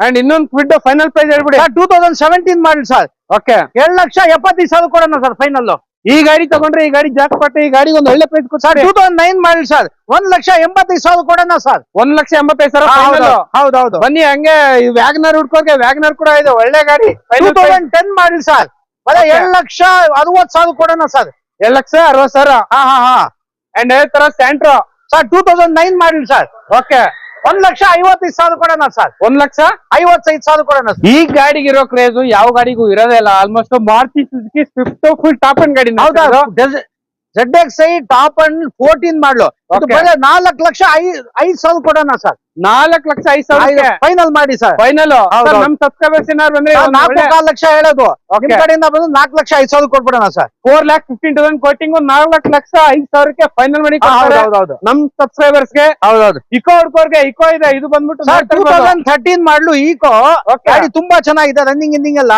And ಇನ್ನೊಂದು Kwid final price ಹೇಳ್ಬಿಡಿ. Two thousand seventeen model sir okay ಎರಡ್ ಲಕ್ಷ ಎಪ್ಪತ್ತೈದು ಸಾವಿರ ಕೊಡೋಣ ಸರ್ ಫೈನಲ್ ಈ ಗಾಡಿ ತಗೊಂಡ್ರೆ ಈ ಗಾಡಿ ಜಾಕ್ ಪಟ್ಟೆ ಈ ಗಾಡಿಗೆ ಒಂದು ಒಳ್ಳೆ price sir two thousand nine model sir ಒಂದ್ ಲಕ್ಷ ಎಂಬತ್ತೈದು ಸಾವಿರ ಕೊಡೋಣ ಸರ್ ಒಂದ್ ಲಕ್ಷ ಎಂಬತ್ತೈದು ಸಾವಿರ. ಹೌದೌದು. ಬನ್ನಿ ಹಂಗೆ ವ್ಯಾಗ್ನರ್ ಹುಡ್ಕೋಕೆ ವ್ಯಾಗ್ನರ್ ಕೂಡ ಇದೆ ಒಳ್ಳೆ ಗಾಡಿ. Two thousand ten model sir ಅದೇ. ಎರಡ್ ಲಕ್ಷ ಅರವತ್ ಸಾವಿರ ಕೊಡೋಣ ಸರ್ ಎರಡ್ ಲಕ್ಷ ಅರವತ್ ಸಾವಿರ. ಹಾ ಹಾ ಹಾ. ಅಂಡ್ ಅದೇ ತರ Santro sir two thousand nine model sir okay ಒಂದ್ ಲಕ್ಷ ಐವತ್ತೈದು ಸಾವಿರ ಕೊಡೋಣ ಸರ್. ಒಂದ್ ಲಕ್ಷ? ಐವತ್ತೈದು ಸಾವಿರ ಕೊಡೋಣ ಈ ಇರೋ ಕ್ರೇಜ್ ಯಾವ ಗಾಡಿಗೂ ಇರೋದೇ ಇಲ್ಲ. Almost Maruti Suzuki Swift full top end ಗಾಡಿ ಹೌದಾ? Z X I top end fourteen model. ನಾಲ್ಕು ಲಕ್ಷ ಐ- ಐದ್ ಸಾವಿರ ಕೊಡೋಣ ಸರ್. ನಾಲ್ಕ್ ಲಕ್ಷ ಐದು ಸಾವಿರ ಫೈನಲ್ ಮಾಡಿ ಸರ್ ಫೈನಲ್. ನಮ್ ಸಬ್ಸ್ಕ್ರೈಬರ್ಸ್ ಏನಾದ್ರು ಬಂದ್ರೆ ನಾಲ್ಕು ಕಾಲ್ ಲಕ್ಷ ಹೇಳೋದು. ನಿಮ್ ಕಡೆಯಿಂದ ಬಂದು ನಾಲ್ಕು ಲಕ್ಷ ಐದು ಸಾವಿರ ಕೊಟ್ಬಿಡೋಣ sir four lakh fifteen thousand quoting ನಾಲ್ಕು ಲಕ್ಷ ಐದ್ ಸಾವಿರಕ್ಕೆ ಫೈನಲ್ ಮಾಡಿ ನಮ್ ಸಬ್ಸ್ಕ್ರೈಬರ್ಸ್ಗೆ ಹೌದೌದು ಇಕೋ ಹುಡ್ಕೋರ್ಗೆ ಇಕೋ ಇದೆ ಇದು ಬಂದ್ಬಿಟ್ಟು sir two thousand thirteen model Eeco Okay. ಗಾಡಿ ತುಂಬಾ ಚೆನ್ನಾಗಿದೆ ರನ್ನಿಂಗ್ ಇಂದಿಂಗ್ ಎಲ್ಲ.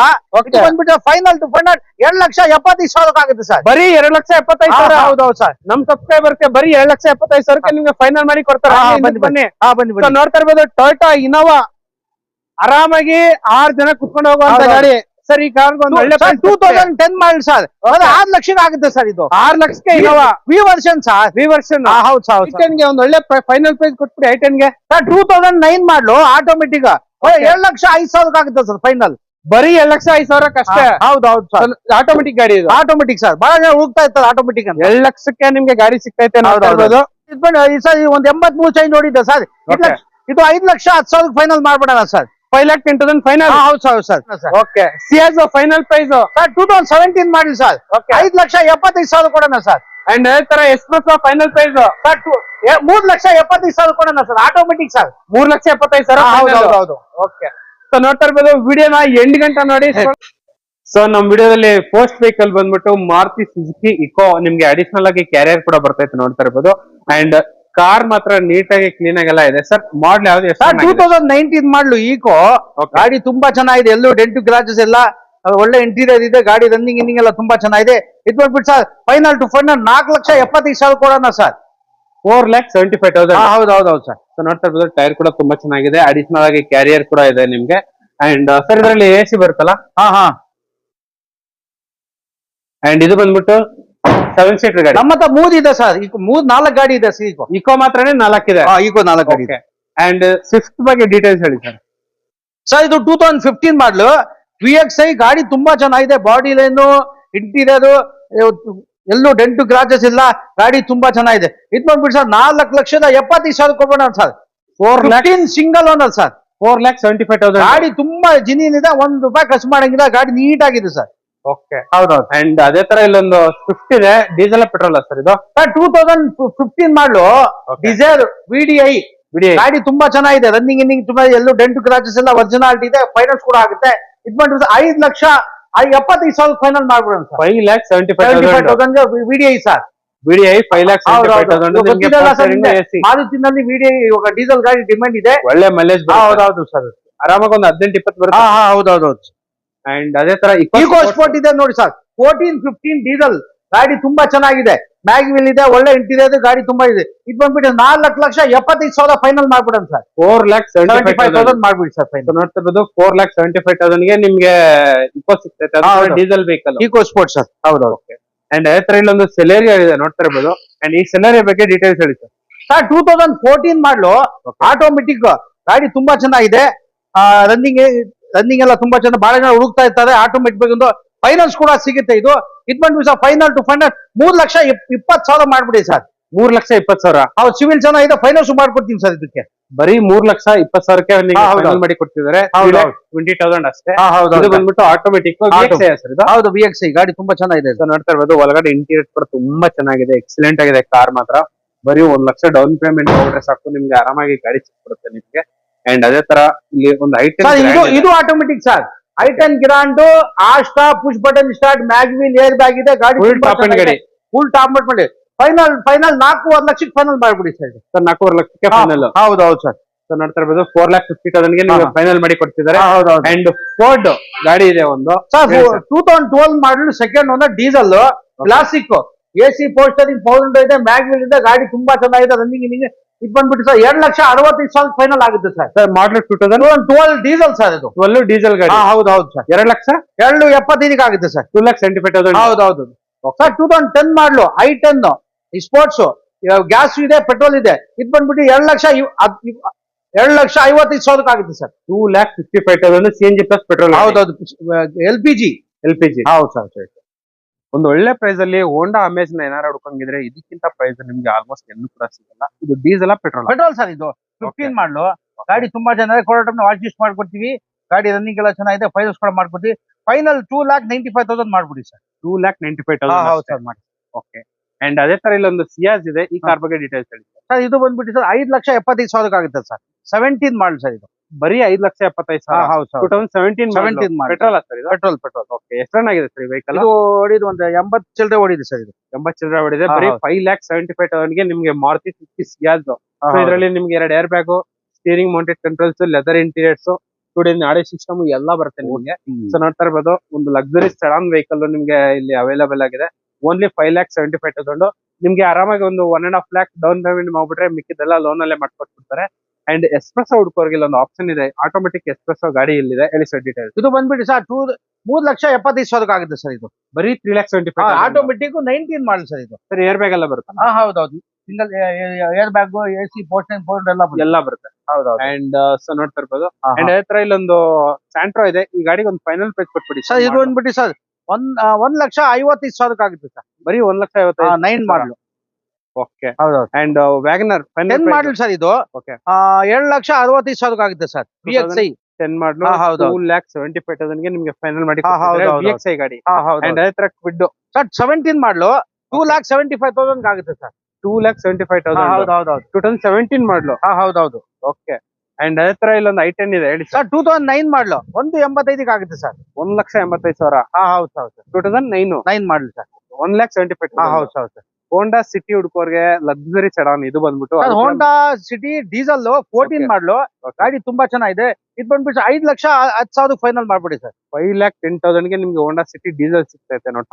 ಬಂದ್ಬಿಟ್ಟು ಫೈನಲ್ ಟು ಫೈನಲ್ ಎರಡ್ ಲಕ್ಷ ಎಪ್ಪತ್ತೈದು ಸಾವಿರ ಆಗುತ್ತೆ ಸರ್ ಬರೀ ಎರಡ್ ಲಕ್ಷ ಎಪ್ಪತ್ತೈದು ಸಾವಿರ. ಹೌದೌದು ಸರ್ ನಮ್ ಸಬ್ಸ್ಕ್ರೈಬರ್ಸ್ಗೆ ಬರೀ ಎರಡ್ ಲಕ್ಷ ಎಪ್ಪತ್ತೈದು ಸಾವಿರಕ್ಕೆ ನಿಮ್ಗೆ ಫೈನಲ್ ಮಾಡಿ ಕೊಡ್ತಾರೆ. ಬನ್ನಿ ಬನ್ನಿ ಬನ್ನಿ. ಬನ್ನಿ ನೋಡ್ತಾ ಇರ್ಬೋದು ಟೊಯೋಟಾ ಇನೋವಾ ಆರಾಮಾಗಿ ಆರ್ ಜನ ಕುತ್ಕೊಂಡು ಹೋಗುವಂತ ಗಾಡಿ. ಸರ್ ಈ ಕಾರ್ ಒಳ್ಳೆ two thousand ten model sir. ಅದು ಲಕ್ಷ ಲಕ್ಷಕ್ಕೆ ಆಗುತ್ತೆ ಸರ್ ಇದು. ಆರ್ ಲಕ್ಷಕ್ಕೆ Innova V version sir V version ಹೌದು ಸರ್ ಟೆನ್ಗೆ ಒಂದು ಒಳ್ಳೆ ಫೈನಲ್ ಪ್ರೈಸ್ ಕೊಟ್ಬಿಡಿ ಐ ಗೆ. Sir two thousand nine model automatic. ಎರಡ್ ಲಕ್ಷ ಐದ್ ಸಾವಿರ ಆಗುತ್ತೆ ಸರ್ ಫೈನಲ್ ಬರೀ ಎರಡ್ ಲಕ್ಷ ಐದ್ ಸಾವಿರಕ್ಕೆ ಅಷ್ಟೇ. ಹೌದು ಹೌದು ಸರ್. ಆಟೋಮೆಟಿಕ್ ಗಾಡಿ ಇದು. Automatic sir. ಬಹಳ ಜನ ಇರ್ತದೆ ಇರ್ತಾರೆ ಆಟೋಮೆಟಿಕ್ ಅಂತ. ಎರಡ್ ಲಕ್ಷಕ್ಕೆ ನಿಮ್ಗೆ ಗಾಡಿ ಸಿಗ್ತೈತೆ ನಾವು ಇದ್ ಸರ್ ಒಂದ್ ಎಂಬತ್ ಮೂರು ಚೇಂಜ್ ನೋಡಿದ್ದೆ ಸರ್. ಇದು ಐದ್ ಲಕ್ಷ ಹತ್ತು ಸಾವಿರ final ಮಾಡ್ಬಿಡೋಣ sir. Five lakh ten thousand final ಹೌದು sir sir. Okay CS final price sir two thousand seventeen ಮಾಡಿ ಸರ್. ಐದ್ ಲಕ್ಷ ಎಪ್ಪತ್ತೈದು ಸಾವಿರ ಕೊಡೋಣ ಸರ್. ಅಂಡ್ ತರ ಎಕ್ಸ್ಪ್ರೆಸ್ ಫೈನಲ್ ಪ್ರೈಸ್ ಸರ್ ಮೂರ್ ಲಕ್ಷ ಎಪ್ಪತ್ತೈದು ಸಾವಿರ ಕೊಡೋಣ ಸರ್ ಆಟೋಮೆಟಿಕ್ ಸರ್. ಮೂರ್ ಲಕ್ಷ ಎಪ್ಪತ್ತೈದು ಸಾವಿರ ಹೌದು, ಹೌದು. ಓಕೆ ಸೊ ನೋಡ್ತಾ ಇರ್ಬೋದು ವಿಡಿಯೋನ ಎಂಡ್ ಗಂಟೆ ನೋಡಿ ಸೊ ನಮ್ ವಿಡಿಯೋದಲ್ಲಿ ಪೋಸ್ಟ್ ವೆಹಿಕಲ್ ಬಂದ್ಬಿಟ್ಟು ಮಾರುತಿ ಸುಜುಕಿ ಇಕೋ ನಿಮ್ಗೆ ಅಡಿಷನಲ್ ಆಗಿ ಕ್ಯಾರಿಯರ್ ಕೂಡ ಬರ್ತೈತೆ ನೋಡ್ತಾ ಇರ್ಬೋದು. ಅಂಡ್ ಕಾರ್ ಮಾತ್ರ ನೀಟಾಗಿ ಕ್ಲೀನ್ ಆಗೆಲ್ಲ ಇದೆ. ಸರ್ ಮಾಡ್ಲ್ ಯಾವ್ದು sir two? Thousand nineteen model Eeco ಗಾಡಿ ತುಂಬಾ ಚೆನ್ನಾಗಿದೆ. ಎಲ್ಲೂ ಡೆಂಟು ಗ್ರಾಜಸ್ ಎಲ್ಲ ಒಳ್ಳೆ ಇಂಟೀರಿಯರ್ ಇದೆ. ಗಾಡಿ ರನ್ನಿಂಗ್ ಇನ್ನಿಂಗ್ ಎಲ್ಲ ತುಂಬಾ ಚೆನ್ನಾಗಿದೆ. ಇದು ಬಂದ್ಬಿಟ್ಟು ಸರ್ ಫೈನಲ್ ಟು ಫೈನಲ್ ನಾಲ್ಕು ಲಕ್ಷ ಎಪ್ಪತ್ತೈದು ಸಾವಿರ ಕೊಡೋಣ sir four lakh seventy five thousand ಹೌದು ಹೌದು ಹೌದು ಸರ್ ಸೊ ನೋಡ್ತಾ ಇರ್ಬೋದು ಟೈರ್ ಕೂಡ ತುಂಬಾ ಚೆನ್ನಾಗಿದೆ. ಅಡಿಷನಲ್ ಆಗಿ ಕ್ಯಾರಿಯರ್ ಕೂಡ ಇದೆ ನಿಮ್ಗೆ. ಅಂಡ್ ಸರ್ ಇದರಲ್ಲಿ ಎ ಸಿ ಬರುತ್ತಲ್ಲ? ಹಾ ಹಾ. ಅಂಡ್ ಇದು ಬಂದ್ಬಿಟ್ಟು ಸೆವೆನ್ ಸೀಟರ್ ಗಾಡಿ. ನಮ್ಮ ಹತ್ರ ಮೂರ್ ಇದೆ ಸರ್. ಈಗ ಮೂರ್ ನಾಲ್ಕು ಗಾಡಿ ಇದೆ ಸರ್ ಈಗ. ಇಕೋ ಮಾತ್ರನೇ ನಾಲ್ಕಿದೆ ಇಕೋ ನಾಲ್ಕು ಗಾಡಿ ಇದೆ. ಅಂಡ್ ಸ್ವಿಫ್ಟ್ ಬಗ್ಗೆ ಡೀಟೇಲ್ಸ್ ಹೇಳಿ ಸರ್. ಸರ್ ಇದು two thousand fifteen model V X I ಗಾಡಿ ತುಂಬಾ ಚೆನ್ನಾಗಿದೆ. ಬಾಡಿ ಲೈನು ಇಂಟೀರಿಯರ್ ಎಲ್ಲೂ ಡೆಂಟು ಗ್ರಾಜಸ್ ಇಲ್ಲ. ಗಾಡಿ ತುಂಬಾ ಚೆನ್ನಾಗಿದೆ. ಇದ್ ಬಂದ್ಬಿಟ್ಟು ಸರ್ ನಾಲ್ಕು ಲಕ್ಷದ ಎಪ್ಪತ್ತೈದು ಸಾವಿರ ಕೊಡೋಣ sir. Four lakh single single ಅಲ್ಲ sir. Four lakh seventy five thousand ಗಾಡಿ ತುಂಬಾ ಜಿನಿನ್ ಇದೆ. ಒಂದ್ ರೂಪಾಯಿ ಖರ್ಚು ಮಾಡಂಗಿಲ್ಲ. ಗಾಡಿ ನೀಟ್ ಆಗಿದೆ ಸರ್. ಓಕೆ ಹೌದು. ಅಂಡ್ ಅದೇ ತರ ಇಲ್ಲೊಂದು ಸ್ವಿಫ್ಟ್ ಇದೆ. ಡೀಸೆಲ್ ಪೆಟ್ರೋಲ್ ಸರ್ ಇದು? Sir two thousand fifteen model diesel Dzire V D I ಬಿಡಿ ಗಾಡಿ ತುಂಬಾ ಚೆನ್ನಾಗಿದೆ. ರನ್ನಿಂಗ್ ಇನ್ನಿಂಗ್ ತುಂಬಾ ಎಲ್ಲೂ ಡೆಂಟ್ ಕ್ರಾಚಸ್ ಎಲ್ಲ ಒರಿಜಿನಾಲಿಟಿ ಇದೆ ಫೈನಾನ್ಸ್ ಕೂಡ ಆಗುತ್ತೆ. ಇದು ಮಾಡಿದ್ರೆ ಐದ್ ಲಕ್ಷ ಎಪ್ಪತ್ತೈದು ಸಾವಿರ final ಮಾಡ್ಬಿಡೋಣ sir five lakh seventy five thousand thousand V D I sir VDI five lakh ಮಾರುತಿನಲ್ಲಿ V ಇವಾಗ ಡೀಸೆಲ್ ಗಾಡಿ ಡಿಮ್ಯಾಂಡ್ ಇದೆ. ಒಳ್ಳೆ ಮೈಲೇಜ್ ಹೌದೌದು ಸರ್ ಆರಾಮಾಗಿ ಒಂದು ಹದಿನೆಂಟು ಇಪ್ಪತ್ತು ಬರುತ್ತೆ. ಹೌದೌದು ಅಂಡ್ ಅದೇ ತರ ಈಕೋ ಸ್ಪೋರ್ಟ್ ಇದೆ ನೋಡಿ ಸರ್ ಫೋರ್ಟೀನ್ ಫಿಫ್ಟೀನ್ ಡೀಸೆಲ್ ಗಾಡಿ ತುಂಬಾ ಚೆನ್ನಾಗಿದೆ. ಮ್ಯಾಗ್ವಿಲ್ ಇದೆ ಒಳ್ಳೆ ಇಂಟೀರಿಯರ್ ಗಾಡಿ ತುಂಬಾ ಇದೆ. ಇದು ಬಂದ್ಬಿಟ್ಟು ನಾಲ್ಕು ಲಕ್ಷ ಎಪ್ಪತ್ತೈದು ಸಾವಿರ final ಮಾಡ್ಬಿಡೋಣ sir four lakh seventy five thousand ಮಾಡ್ಬಿಡಿ ಸರ್ ಫೈನಲ್ ನೋಡ್ತಾ ಇರ್ಬೋದು ಫೋರ್ ಲ್ಯಾಕ್ ಸೆವೆಂಟಿ ಫೈವ್ ತೌಸಂಡ್ಗೆ ನಿಮ್ಗೆ ಇಕೋ ಸಿಗ್ತೈತೆ. Diesel vehicle eco sport sir ಹೌದು. ಅಂಡ್ ಅದೇ ತರ ಇಲ್ಲೊಂದು ಸೆಲೇರಿಯಾ ಇದೆ ನೋಡ್ತಾ ಇರ್ಬೋದು. ಅಂಡ್ ಈ ಸೆಲೇರಿಯಾ ಬಗ್ಗೆ ಡೀಟೇಲ್ಸ್ ಹೇಳಿ sir sir two thousand fourteen model automatic ಗಾಡಿ ತುಂಬಾ ಚೆನ್ನಾಗಿದೆ. ರನ್ನಿಂಗ್ ರನ್ನಿಂಗ್ ಎಲ್ಲ ತುಂಬಾ ಚೆನ್ನಾಗಿ ಬಹಳ ಜನ ಹುಡುಕ್ತಾ ಇರ್ತಾರೆ ಆಟೋಮೆಟಿಕ್ ಒಂದು ಫೈನಾನ್ಸ್ ಕೂಡ ಸಿಗುತ್ತೆ ಇದು. ಇದ್ ಬಂದ್ಬಿಟ್ಟು ಸರ್ ಫೈನಲ್ ಟು ಫೈನಲ್ ಮೂರ್ ಲಕ್ಷ ಇಪ್ಪತ್ ಸಾವಿರ ಮಾಡ್ಬಿಡಿ ಸರ್. ಮೂರ್ ಲಕ್ಷ ಇಪ್ಪತ್ ಸಾವಿರ? ಅವ್ರು ಸಿವಿಲ್ ಚೆನ್ನಾಗಿದೆ ಫೈನಾನ್ಸ್ ಮಾಡ್ಕೊಡ್ತೀನಿ ಸರ್ ಇದಕ್ಕೆ. ಬರೀ ಮೂರ್ ಲಕ್ಷ ಇಪ್ಪತ್ ಸಾವಿರಕ್ಕೆ ಮಾಡಿ ಕೊಡ್ತಿದ್ದಾರೆ. ಟ್ವೆಂಟಿ ತೌಸಂಡ್ ಅಷ್ಟೇ. ಇದು. ಬಂದ್ಬಿಟ್ಟು ಆಟೋಮೆಟಿಕ್ ಹೌದು. ವಿ ಎಕ್ಸ್ ಐ ಗಾಡಿ ತುಂಬಾ ಚೆನ್ನಾಗಿದೆ. ಸರ್ ನೋಡ್ತಾ ಇರ್ಬೋದು ಒಳಗಡೆ ಇಂಟೀರಿಯರ್ ಕೂಡ ತುಂಬಾ ಚೆನ್ನಾಗಿದೆ ಎಕ್ಸಲೆಂಟ್ ಆಗಿದೆ ಕಾರ್ ಮಾತ್ರ. ಬರೀ ಒಂದ್ ಲಕ್ಷ ಡೌನ್ ಪೇಮೆಂಟ್ ಹೋಗ್ರೆ ಸಾಕು ನಿಮ್ಗೆ ಆರಾಮಾಗಿ ಗಾಡಿ ಸಿಕ್ಬಿಡುತ್ತೆ ನಿಮ್ಗೆ. ಅಂಡ್ ಅದೇ ತರ ಇಲ್ಲಿ ಒಂದು ಹೈಟ್ ಇದು ಇದು. Automatic sir I ten Grand Asta push button start mag wheel air bag ಇದೆ ಗಾಡಿ ಫುಲ್ ಟಾಪ್ ಮಾಡಿ ಗಾಡಿ. ಫುಲ್ ಟಾಪ್ ಮಾಡಿ ಫೈನಲ್ ಫೈನಲ್ ನಾಲ್ಕೂವರೆ ಲಕ್ಷಕ್ಕೆ ಫೈನಲ್ ಮಾಡ್ಬಿಡಿ ಸರ್ ಸರ್ ನಾಲ್ಕೂವರೆ ಲಕ್ಷಕ್ಕೆ ಫೈನಲ್ ಹೌದು ಹೌದು ಸರ್ ಸರ್ ನೋಡ್ತಾ ಇರ್ಬೋದು ಫೋರ್ ಲ್ಯಾಕ್ ಫಿಫ್ಟಿ ತೌಸಂಡ್ಗೆ ನೀವು ಫೈನಲ್ ಮಾಡಿ ಕೊಡ್ತಿದ್ದಾರೆ. ಅಂಡ್ ಫೋರ್ಡ್ ಗಾಡಿ ಇದೆ ಒಂದು. Two thousand twelve model second ಒಂದು diesel classic A C power steering pound ಇದೆ ಮ್ಯಾಗ್ವಿಲ್ ಇದೆ ಗಾಡಿ ತುಂಬಾ ಚೆನ್ನಾಗಿದೆ ರನ್ನಿಂಗ್ ಇನ್ನಿಂಗ್ ಇದು ಬಂದ್ಬಿಟ್ಟು ಸರ್ ಎರಡ್ ಲಕ್ಷ ಅರವತ್ತೈದು ಸಾವಿರ ಫೈನಲ್ ಆಗುತ್ತೆ sir. Sir model two thousand twelve diesel sir ಇದು. ಟ್ವೆಲ್ ಡೀಸೆಲ್ ಗಾಡಿ. ಹೌದು ಹೌದು ಸರ್. ಎರಡ್ ಲಕ್ಷ? ಎರಡು ಎಪ್ಪತ್ತೈದಕ್ಕೆ ಆಗುತ್ತೆ sir. Two lakh seventy five thousand ಹೌದು ಹೌದು. Sir two thousand ten model I ten ಈ ಸ್ಪೋರ್ಟ್ಸ್ ಗ್ಯಾಸ್ ಇದೆ ಪೆಟ್ರೋಲ್ ಇದೆ. ಇದು ಬಂದ್ಬಿಟ್ಟು ಎರಡು ಲಕ್ಷ ಎರಡು ಲಕ್ಷ ಐವತ್ತೈದು ಸಾವಿರಕ್ಕೆ ಆಗುತ್ತೆ sir. Two lakh fifty five thousand C N G plus petrol ಹೌದೌದು L P G L P G ಹೌದು ಸರ್. ಒಂದು ಒಳ್ಳೆ ಪ್ರೈಸ್ ಅಲ್ಲಿ ಹೋಂಡಾ ಅಮೇಜ್ನ ಏನಾರ ಹುಡ್ಕೊಂಡಿದ್ರೆ ಇದಕ್ಕಿಂತ ಪ್ರೈಸ್ ನಿಮ್ಗೆ ಆಲ್ಮೋಸ್ಟ್ ಎಲ್ಲೂ ಕೂಡ ಸಿಗಲ್ಲ. ಇದು ಡೀಸೆಲ್ ಪೆಟ್ರೋಲ್ ಪೆಟ್ರೋಲ್ ಸರ್ ಇದು. Fifteen model. ಗಾಡಿ ತುಂಬಾ ಜನ ಕೊಡೋಟಮ್ನ ವಾಚ್ ಮಾಡ್ಕೊಡ್ತೀವಿ. ಗಾಡಿ ರನ್ನಿಂಗ್ ಎಲ್ಲ ಚೆನ್ನಾಗಿದೆ. ಫೈನಲ್ಸ್ ಕೂಡ ಮಾಡ್ಕೊಡ್ತೀವಿ. Final two lakh ninety five thousand ಮಾಡ್ಬಿಡಿ sir two lakh ninety five ಹೌದು ತೌಸಂಡ್ ಸರ್ ಮಾಡಿ. ಓಕೆ ಅಂಡ್ ಅದೇ ತರ ಇಲ್ಲೊಂದು ಸಿಯಾಸ್ ಇದೆ. ಈ ಕಾರ್ ಬಗ್ಗೆ ಡೀಟೇಲ್ಸ್ ಹೇಳಿ. ಸರ್ ಇದು ಬಂದ್ಬಿಟ್ಟು ಸರ್ ಐದು ಲಕ್ಷ ಎಪ್ಪತ್ತೈದು ಸಾವಿರಕ್ಕೆ ಆಗುತ್ತೆ ಸರ್ ಸೆವೆಂಟೀನ್ ಮಾಡಲ್ ಸರ್ ಇದು. ಬರೀ ಐದ್ ಲಕ್ಷ ಎಪ್ಪತ್ತೈದು ಸಾವಿರ. ಹೌದು two thousand seventeen 17 model. Petrol sir ಇದು? ಪೆಟ್ರೋಲ್ ಪೆಟ್ರೋಲ್ ಓಕೆ ಎಷ್ಟು ರನ್ ಆಗಿದೆ ಸರ್ ಈ ವೆಹಿಕಲ್ ಇದು ಹೊಡಿದು ಒಂದು ಎಂಬತ್ ಚಿಲ್ಲರೆ ಓಡಿದೆ ಸರ್ ಇದು. ಎಂಬತ್ ಚಿಲ್ಲರೆ ಓಡಿದೆ. ಹಾ, ಬರೀ ಹೌದು. ಫೈವ್ ಲ್ಯಾಕ್ ಸೆವೆಂಟಿ ಫೈವ್ ತೌಸಂಡ್ಗೆ ನಿಮಗೆ ಮಾರುತಿ ಸುಜುಕಿ ಸಿಯಾಸ್ ಸೊ ಇದರಲ್ಲಿ ನಿಮ್ಗೆ ಎರಡು air bag steering mounted controls leather interiors two D audio system ಎಲ್ಲ ಬರುತ್ತೆ ನಿಮಗೆ. ಸೊ ನೋಡ್ತಾ ಇರ್ಬೋದು ಒಂದು ಲಕ್ಸುರಿ ಸಡನ್ ವೆಹಿಕಲ್ ನಿಮ್ಗೆ ಇಲ್ಲಿ ಅವೈಲೇಬಲ್ ಆಗಿದೆ. Only five lakh seventy five thousand ನಿಮ್ಗೆ ಆರಾಮಾಗಿ ಒಂದು one and half lakh down payment ಮಾಡ್ಬಿಟ್ರೆ ಮಿಕ್ಕಿದೆಲ್ಲ ಲೋನ್ ಅಲ್ಲೇ ಮಾಡ್ಕೊಟ್ಬಿಡ್ತಾರೆ. ಅಂಡ್ ಎಕ್ಸ್ಪ್ರೆಸ್ ಹುಡುಕೋರ್ಗೆ ಒಂದು ಆಪ್ಷನ್ ಇದೆ. ಆಟೋಮೆಟಿಕ್ ಎಕ್ಸ್ಪ್ರೆಸ್ ಗಾಡಿ ಇಲ್ಲಿದೆ. ಹೇಳಿ ಸರ್ ಡೀಟೇಲ್ಸ್ ಇದು ಬಂದ್ಬಿಟ್ಟು ಸರ್ ಟೂ ಮೂರ್ ಲಕ್ಷ ಎಪ್ಪತ್ತೈದು ಸಾವಿರಕ್ಕೆ ಆಗುತ್ತೆ ಸರ್ ಇದು. ಬರೀ three lakh twenty five automatic nineteen model sir ಇದು. ಸರ್ ಏರ್ ಬ್ಯಾಗ್ ಎಲ್ಲ ಬರುತ್ತೆ? ಹಾ ಹೌದೌದು. Single air bag A C ಪೋಸ್ಟನ್ phone ಎಲ್ಲ ಬರುತ್ತೆ. ಎಲ್ಲ ಬರುತ್ತೆ. ಹೌದೌದು. ಅಂಡ್ ಸರ್ ನೋಡ್ತಾ ಇರ್ಬೋದು. ಅಂಡ್ ಹಾ. ಅದೇ ತರ ಇಲ್ಲೊಂದು ಸ್ಯಾಂಟ್ರೋ ಇದೆ. ಈ ಗಾಡಿಗೆ ಒಂದು ಫೈನಲ್ ಪ್ರೈಸ್ ಕೊಟ್ಬಿಡಿ ಸರ್ ಇದು ಬಂದ್ಬಿಟ್ಟು ಸರ್ ಒಂದ್ ಒಂದ್ ಲಕ್ಷ ಐವತ್ತೈದು ಸಾವಿರಕ್ಕೆ ಆಗುತ್ತೆ ಸರ್ ಬರೀ ಒಂದ್ ಲಕ್ಷ ಐವತ್ತೈದು nine model okay and WagonR ten model sir ಇದು. ಏಳು ಲಕ್ಷ ಅರವತ್ತೈದು ಸಾವಿರಕ್ಕೆ ಆಗುತ್ತೆ sir. B X I ten model ಹೌದು, ಟೂ ಲ್ಯಾಕ್ ಸೆವೆಂಟಿ ಫೈವ್ ತೌಸಂಡ್ಗೆ ನಿಮ್ಗೆ ಫೈನಲ್ ಮಾಡಿ ಬಿ ಎಕ್ಸ್ ಐ ಗಾಡಿ. ಹೌದು ಅಂಡ್ ಅದೇ ತರ Kwid sir seventeen model two lakh seventy five thousand ಆಗುತ್ತೆ sir. Two lakh seventy five thousand two thousand seventeen model ಹೌದೌದು. ಓಕೆ ಅಂಡ್ ಅದೇ ತರ ಇಲ್ಲೊಂದು ಐ ಟೆನ್ ಇದೆ ಹೇಳಿ ಸರ್. ಟೂ ತೌಸಂಡ್ ನೈನ್ ಮಾಡಲು ಒಂದು ಎಂಬತ್ತೈದಕ್ಕೆ ಆಗುತ್ತೆ ಸರ್. ಒಂದ್ ಲಕ್ಷ ಎಂಬತ್ತೈದು ಸಾವಿರ. ಹಾ ಹೌದು ಹೌದು. Two thousand nine nine model sir. One lakh seventy five ಹಾ ಹೌದು ಹೌದು ಸರ್. ಹೋಂಡಾ ಸಿಟಿ ಹುಡ್ಕೋರ್ಗೆ ಲಕ್ಸುರಿ ಚಡಾನ್ ಇದು ಬಂದ್ಬಿಟ್ಟು. Honda City diesel fourteen model ಗಾಡಿ ತುಂಬಾ ಚೆನ್ನಾಗಿದೆ. ಇದು ಬಂದ್ಬಿಟ್ಟು ಐದ್ ಲಕ್ಷ ಹತ್ತು ಸಾವಿರ ಫೈನಲ್ ಮಾಡ್ಬಿಡಿ ಸರ್. ಫೈವ್ ಲ್ಯಾಕ್ ಟೆನ್ ತೌಸಂಡ್ಗೆ ನಿಮ್ಗೆ ಹೋಂಡಾ ಸಿಟಿ ಡೀಸೆಲ್ ಸಿಗ್ತೈತೆ ನೋಡಿ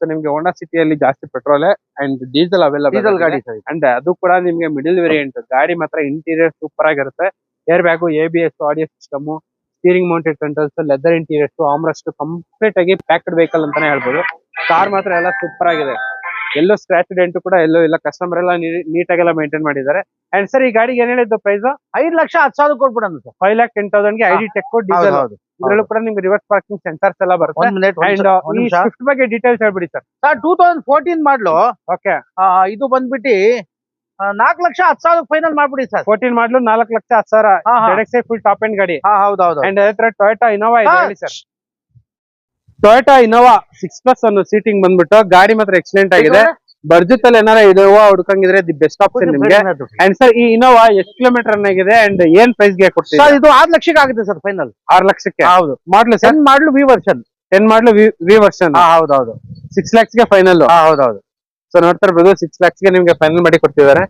ಸೊ ನಿಮ್ಗೆ ಹೋಂಡಾ ಸಿಟಿಯಲ್ಲಿ ಜಾಸ್ತಿ ಪೆಟ್ರೋಲ್ ಅಂಡ್ ಡೀಸೆಲ್ ಅವೆಲ್ಲ ಡೀಸೆಲ್ ಗಾಡಿ. ಅಂಡ್ ಅದು ಕೂಡ ನಿಮ್ಗೆ ಮಿಡಿಲ್ ವೇರಿಯಂಟ್ ಗಾಡಿ ಮಾತ್ರ ಇಂಟೀರಿಯರ್ ಸೂಪರ್ ಆಗಿರುತ್ತೆ. Air bag A B S audio system steering mounted controls leather interiors armrest complete ಆಗಿ ಪ್ಯಾಕ್ಡ್ ವೆಹಿಕಲ್ ಅಂತಾನೆ ಹೇಳ್ಬೋದು. ಕಾರ್ ಮಾತ್ರ ಎಲ್ಲ ಸೂಪರ್ ಆಗಿದೆ. ಎಲ್ಲೋ ಸ್ಕ್ರಾಚ್ ಡೆಂಟ್ ಕೂಡ ಎಲ್ಲೋ ಇಲ್ಲ. ಕಸ್ಟಮರ್ ಎಲ್ಲ ನೀಟಾಗೆಲ್ಲ ಮೇಂಟೈನ್ ಮಾಡಿದ್ದಾರೆ. ಅಂಡ್ ಸರ್ ಈ ಗಾಡಿಗೆ ಏನ್ ಹೇಳಿದ್ದು ಪ್ರೈಸ್ ಐದು ಲಕ್ಷ ಹತ್ತು ಸಾವಿರ ಕೊಟ್ಬಿಡೋಣ ಸರ್ ಫೈವ್ ಲ್ಯಾಕ್ ಟೆನ್ ತೌಸಂಡ್ಗೆ ಐಡಿ ಟೆಕ್ ಡೀಸೆಲ್ ಇದರಲ್ಲೂ ಕೂಡ ನಿಮ್ಗೆ ರಿವರ್ಸ್ ಪಾರ್ಕಿಂಗ್ ಸೆನ್ಸರ್ಸ್ ಎಲ್ಲ ಬರುತ್ತೆ. ಅಂಡ್ ಈ ಸ್ವಿಫ್ಟ್ ಬಗ್ಗೆ ಡೀಟೇಲ್ಸ್ ಹೇಳ್ಬಿಡಿ sir sir two thousand fourteen model. Okay ಇದು ಬಂದ್ಬಿಟ್ಟು ನಾಲ್ಕು ಲಕ್ಷ ಹತ್ತು ಸಾವಿರ ಫೈನಲ್ ಮಾಡ್ಬಿಡಿ ಸರ್ ಫೋರ್ಟೀನ್ ಮಾಡ್ಲು ನಾಲ್ಕು ಲಕ್ಷ ಹತ್ತು ಸಾವಿರ. ಫುಲ್ ಟಾಪ್ ಎಂಡ್ ಗಾಡಿ. ಹಾ ಹೌದು ಹೌದು. ಅಂಡ್ ಅದೇ ತರ ಟೊಯೋಟಾ ಇನೋವಾ ಇದೆ sir Toyota Innova six plus ಅನ್ನೋ ಸೀಟಿಂಗ್ ಬಂದ್ಬಿಟ್ಟು ಗಾಡಿ ಮಾತ್ರ ಎಕ್ಸಲೆಂಟ್ ಆಗಿದೆ. ಬರ್ಜುತ್ತಲ್ಲಿ ಏನಾರ ಇನೋವಾ ಹುಡ್ಕಂಗಿದ್ರೆ ದಿ ಬೆಸ್ಟ್ ಆಪ್ಷನ್ ನಿಮ್ಗೆ. ಅಂಡ್ ಸರ್ ಈ ಇನೋವಾ ಎಷ್ಟು ಕಿಲೋಮೀಟರ್ ಆಗಿದೆ ಅಂಡ್ ಏನ್ ಪ್ರೈಸ್ಗೆ ಕೊಡ್ತೀವಿ ಇದು ಆರ್ ಲಕ್ಷಕ್ಕೆ ಆಗುತ್ತೆ ಸರ್ ಫೈನಲ್ ಆರ್ ಲಕ್ಷಕ್ಕೆ? ಹೌದು. Model sir model V version ten model V version ಹೌದೌದು ಹೌದು ಹೌದು. ಸಿಕ್ಸ್ ಲ್ಯಾಕ್ಸ್ಗೆ ಫೈನಲ್ ಹೌದೌದು ಹೌದು ಹೌದು. ಸೊ ನೋಡ್ತಾ ಇರ್ಬೋದು ಸಿಕ್ಸ್ ಲ್ಯಾಕ್ಸ್ಗೆ ನಿಮ್ಗೆ ಫೈನಲ್ ಮಾಡಿ ಕೊಡ್ತಿದ್ದಾರೆ.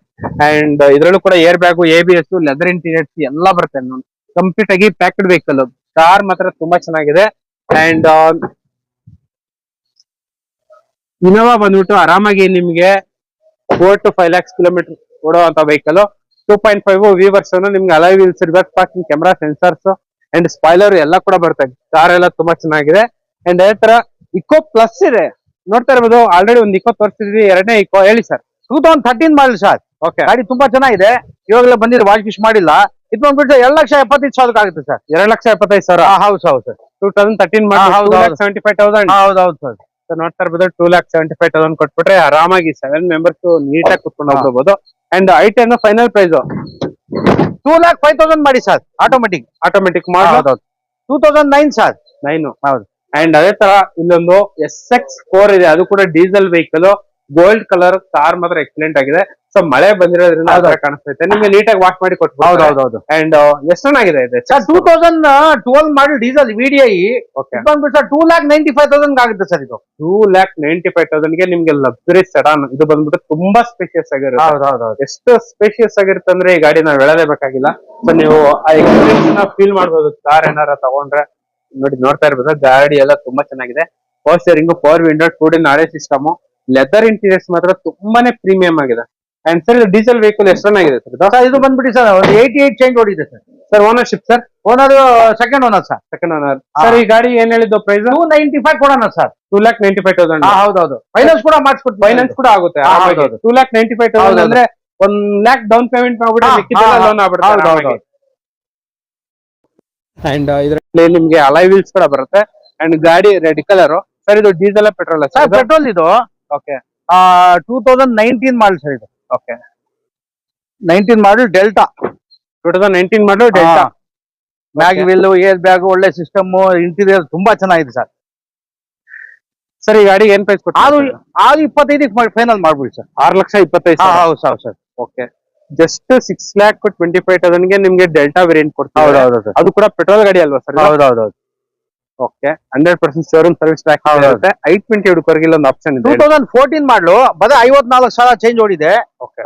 ಅಂಡ್ ಇದ್ರಲ್ಲೂ ಕೂಡ air bag A B S leather interiors ಎಲ್ಲ ಬರುತ್ತೆ. ಕಂಪ್ಲೀಟ್ ಆಗಿ ಪ್ಯಾಕ್ಡ್ ವೆಹಿಕಲ್ ಕಾರ್ ಮಾತ್ರ ತುಂಬಾ ಚೆನ್ನಾಗಿದೆ. ಅಂಡ್ ಇನೋವಾ ಬಂದ್ಬಿಟ್ಟು ಆರಾಮಾಗಿ ನಿಮ್ಗೆ four to five lakhs kilometre ಓಡುವಂತ vehicle two point five V version ನಿಮ್ಗೆ ಅಲೈ ವೀಲ್ಸ್ ಇರ್ಬೇಕು parking camera sensors and spoiler ಎಲ್ಲ ಕೂಡ ಬರುತ್ತೆ. ಕಾರ್ ಎಲ್ಲ ತುಂಬಾ ಚೆನ್ನಾಗಿದೆ. ಅಂಡ್ ಅದೇ ತರ ಇಕೋ ಪ್ಲಸ್ ಇದೆ. ನೋಡ್ತಾ ಇರ್ಬೋದು ಆಲ್ರೆಡಿ ಒಂದು ಇಕೋ ತೋರಿಸಿದ್ವಿ ಎರಡನೇ ಇಕೋ ಹೇಳಿ sir two thousand thirteen model sir okay ಗಾಡಿ ತುಂಬಾ ಚೆನ್ನಾಗಿದೆ. ಇವಾಗಲೇ ಬಂದಿರೋ ವಾಶ್ ಗಿಶ್ ಮಾಡಿಲ್ಲ. ಇದು ಬಂದ್ಬಿಟ್ಟು ಎರಡ್ ಲಕ್ಷ ಎಪ್ಪತ್ತೈದು ಸಾವಿರಕ್ಕೆ ಆಗುತ್ತೆ ಸರ್ ಎರಡ್ ಲಕ್ಷ ಎಪ್ಪತ್ತೈದು ಸಾವಿರ? ಹೌದು ಹೌದು ಸರ್ ಟೂ ತೌಸಂಡ್ ತರ್ಟೀನ್ ಮಾಡಿ. ಸೆವೆಂಟಿ ಫೈವ್ ತೌಸಂಡ್ ಹೌದು ಹೌದು ಸರ್. ನೋಡ್ತಾ ಇರ್ಬೋದು. Two lakh seventy five thousand ಕೊಟ್ಬಿಟ್ರೆ ಆರಾಮಾಗಿ ಸೆವೆನ್ ಮೆಂಬರ್ಸ್ ನೀಟಾಗಿ ಕುತ್ಕೊಂಡು. ಹೋಗ್ಬೋದು. And I ten final price two lakh five thousand ಮಾಡಿ ಸರ್ ಆಟೋಮೆಟಿಕ್ ಆಟೋಮೆಟಿಕ್ ಮಾಡಿ two thousand nine sir nine ಹೌದು. ಅಂಡ್ ಅದೇ ತರ ಇಲ್ಲೊಂದು ಎಸ್ ಎಕ್ಸ್ ಫೋರ್ ಇದೆ. ಅದು ಕೂಡ diesel vehicle gold colour car ಮಾತ್ರ ಎಕ್ಸಲೆಂಟ್ ಆಗಿದೆ. ಸೊ ಮಳೆ ಬಂದಿರೋದ್ರಿಂದ ಕಾಣಿಸ್ತೈತೆ. ನಿಮ್ಗೆ ನೀಟಾಗಿ ವಾಶ್ ಮಾಡಿ ಕೊಟ್ಟು ಹೌದು ಹೌದು ಅಂಡ್ ಎಷ್ಟು ಚೆನ್ನಾಗಿದೆ ಇದೆ? Sir two thousand twelve model diesel VDI ಬಂದ್ಬಿಟ್ಟು sir two lakh ninety five thousand ಆಗುತ್ತೆ ಸರ್ ಇದು. ಟೂ ಲ್ಯಾಕ್ ನೈಂಟಿ ಫೈವ್ ತೌಸಂಡ್ಗೆ ನಿಮ್ಗೆ ಲಕ್ಸುರಿ ಸಡಾನ್ ಇದು ಬಂದ್ಬಿಟ್ಟು ತುಂಬಾ ಸ್ಪೇಷಿಯಸ್ ಆಗಿರುತ್ತೆ. ಹೌದು ಹೌದು ಹೌದು ಎಷ್ಟು ಸ್ಪೇಷಿಯಸ್ ಆಗಿರುತ್ತೆ ಅಂದ್ರೆ ಈ ಗಾಡಿ ನಾವು ಹೇಳಲೇಬೇಕಾಗಿಲ್ಲ ಸೊ ನೀವು ಆ ಎಕ್ಸ್ಪೀರಿಯನ್ಸ್ ಫೀಲ್ ಮಾಡ್ಬೋದು. ಕಾರ್ ಏನಾರ ತಗೊಂಡ್ರೆ ನೋಡಿ ನೋಡ್ತಾ ಇರ್ಬೋದು. ಗಾಡಿ ಎಲ್ಲ ತುಂಬಾ ಚೆನ್ನಾಗಿದೆ. Power steering power window two D ನಾಳೆ ಸಿಸ್ಟಮ್ ಲೆದರ್ ಇಂಟೀರಿಯರ್ಸ್ ಮಾತ್ರ ತುಂಬಾನೇ ಪ್ರೀಮಿಯಂ ಆಗಿದೆ. ಅಂಡ್ ಸರ್ ಇದು ಡೀಸೆಲ್ ವೆಹಿಕಲ್ ಎಷ್ಟು ರನ್ ಆಗಿದೆ ಸರ್ ಇದು? ಸರ್ ಇದು ಬಂದ್ಬಿಟ್ಟು ಸರ್ ಒಂದು ಏಯ್ಟಿ ಏಟ್ ಚೇಂಜ್ ಓಡಿದೆ sir sir ownership sir owner second owner sir second owner. Sir ಈ ಗಾಡಿ ಏನ್ ಹೇಳಿದ್ದು ಪ್ರೈಸ್ ಟೂ ನೈಂಟಿ ಫೈವ್ ಕೊಡೋಣ sir two lakh ninety five thousand ಹೌದೌದು. ಫೈನಾನ್ಸ್ ಕೂಡ ಮಾಡಿಸ್ಬಿಟ್ಟು ಫೈನಾನ್ಸ್ ಕೂಡ ಆಗುತ್ತೆ. Two lakh ninety five thousand. ಅಂದ್ರೆ ಒನ್ ಲ್ಯಾಕ್ ಡೌನ್ ಪೇಮೆಂಟ್ ಮಾಡ್ಬಿಟ್ಟು ಲೋನ್ ಆಗ್ಬಿಡುತ್ತೆ. ಅಂಡ್ ಇದರಲ್ಲಿ ನಿಮ್ಗೆ ಅಲೈ ವೀಲ್ಸ್ ಕೂಡ ಬರುತ್ತೆ. ಅಂಡ್ ಗಾಡಿ ರೆಡ್ ಕಲರ್ ಸರ್ ಇದು ಡೀಸೆಲ್ ಪೆಟ್ರೋಲ್ ಸರ್ ಪೆಟ್ರೋಲ್ ಇದು. Okay two thousand nineteen model sir ಇದು. Okay nineteen model Delta two thousand nineteen model Delta bag wheel air bag ಒಳ್ಳೆ ಸಿಸ್ಟಮ್ ಇಂಟೀರಿಯರ್ ತುಂಬಾ ಚೆನ್ನಾಗಿದೆ sir. Sir ಈ ಗಾಡಿ ಏನ್ ಪ್ರೈಸ್ ಕೊಟ್ಟು ಆರು ಇಪ್ಪತ್ತೈದಕ್ಕೆ ಫೈನಲ್ ಮಾಡ್ಬಿಡಿ ಸರ್. ಆರು ಲಕ್ಷ ಇಪ್ಪತ್ತೈದು ಹೌದು sir sir. Okay just six lakh twenty five ತೌಸಂಡ್ಗೆ ನಿಮ್ಗೆ ಡೆಲ್ಟಾ ವೇರಿಯಂಟ್ ಹೌದು ಕೊಡ್ತಾರೆ ಅದು ಕೂಡ ಪೆಟ್ರೋಲ್ ಗಾಡಿ ಅಲ್ವಾ ಸರ್? ಹೌದು ಹೌದು. Okay hundred percent showroom service back ಆಗುತ್ತೆ ಐ ಟ್ವೆಂಟಿ ಹುಡುಗರಿಗೆ ಒಂದು ಆಪ್ಷನ್ ಟೂ ಇದೆ ತೌಸಂಡ್ ಫೋರ್ಟೀನ್ ಮಾಡಲು. ಬದ ಐವತ್ನಾಲ್ಕು ಸಾವಿರ ಚೇಂಜ್ ಓಡಿದೆ.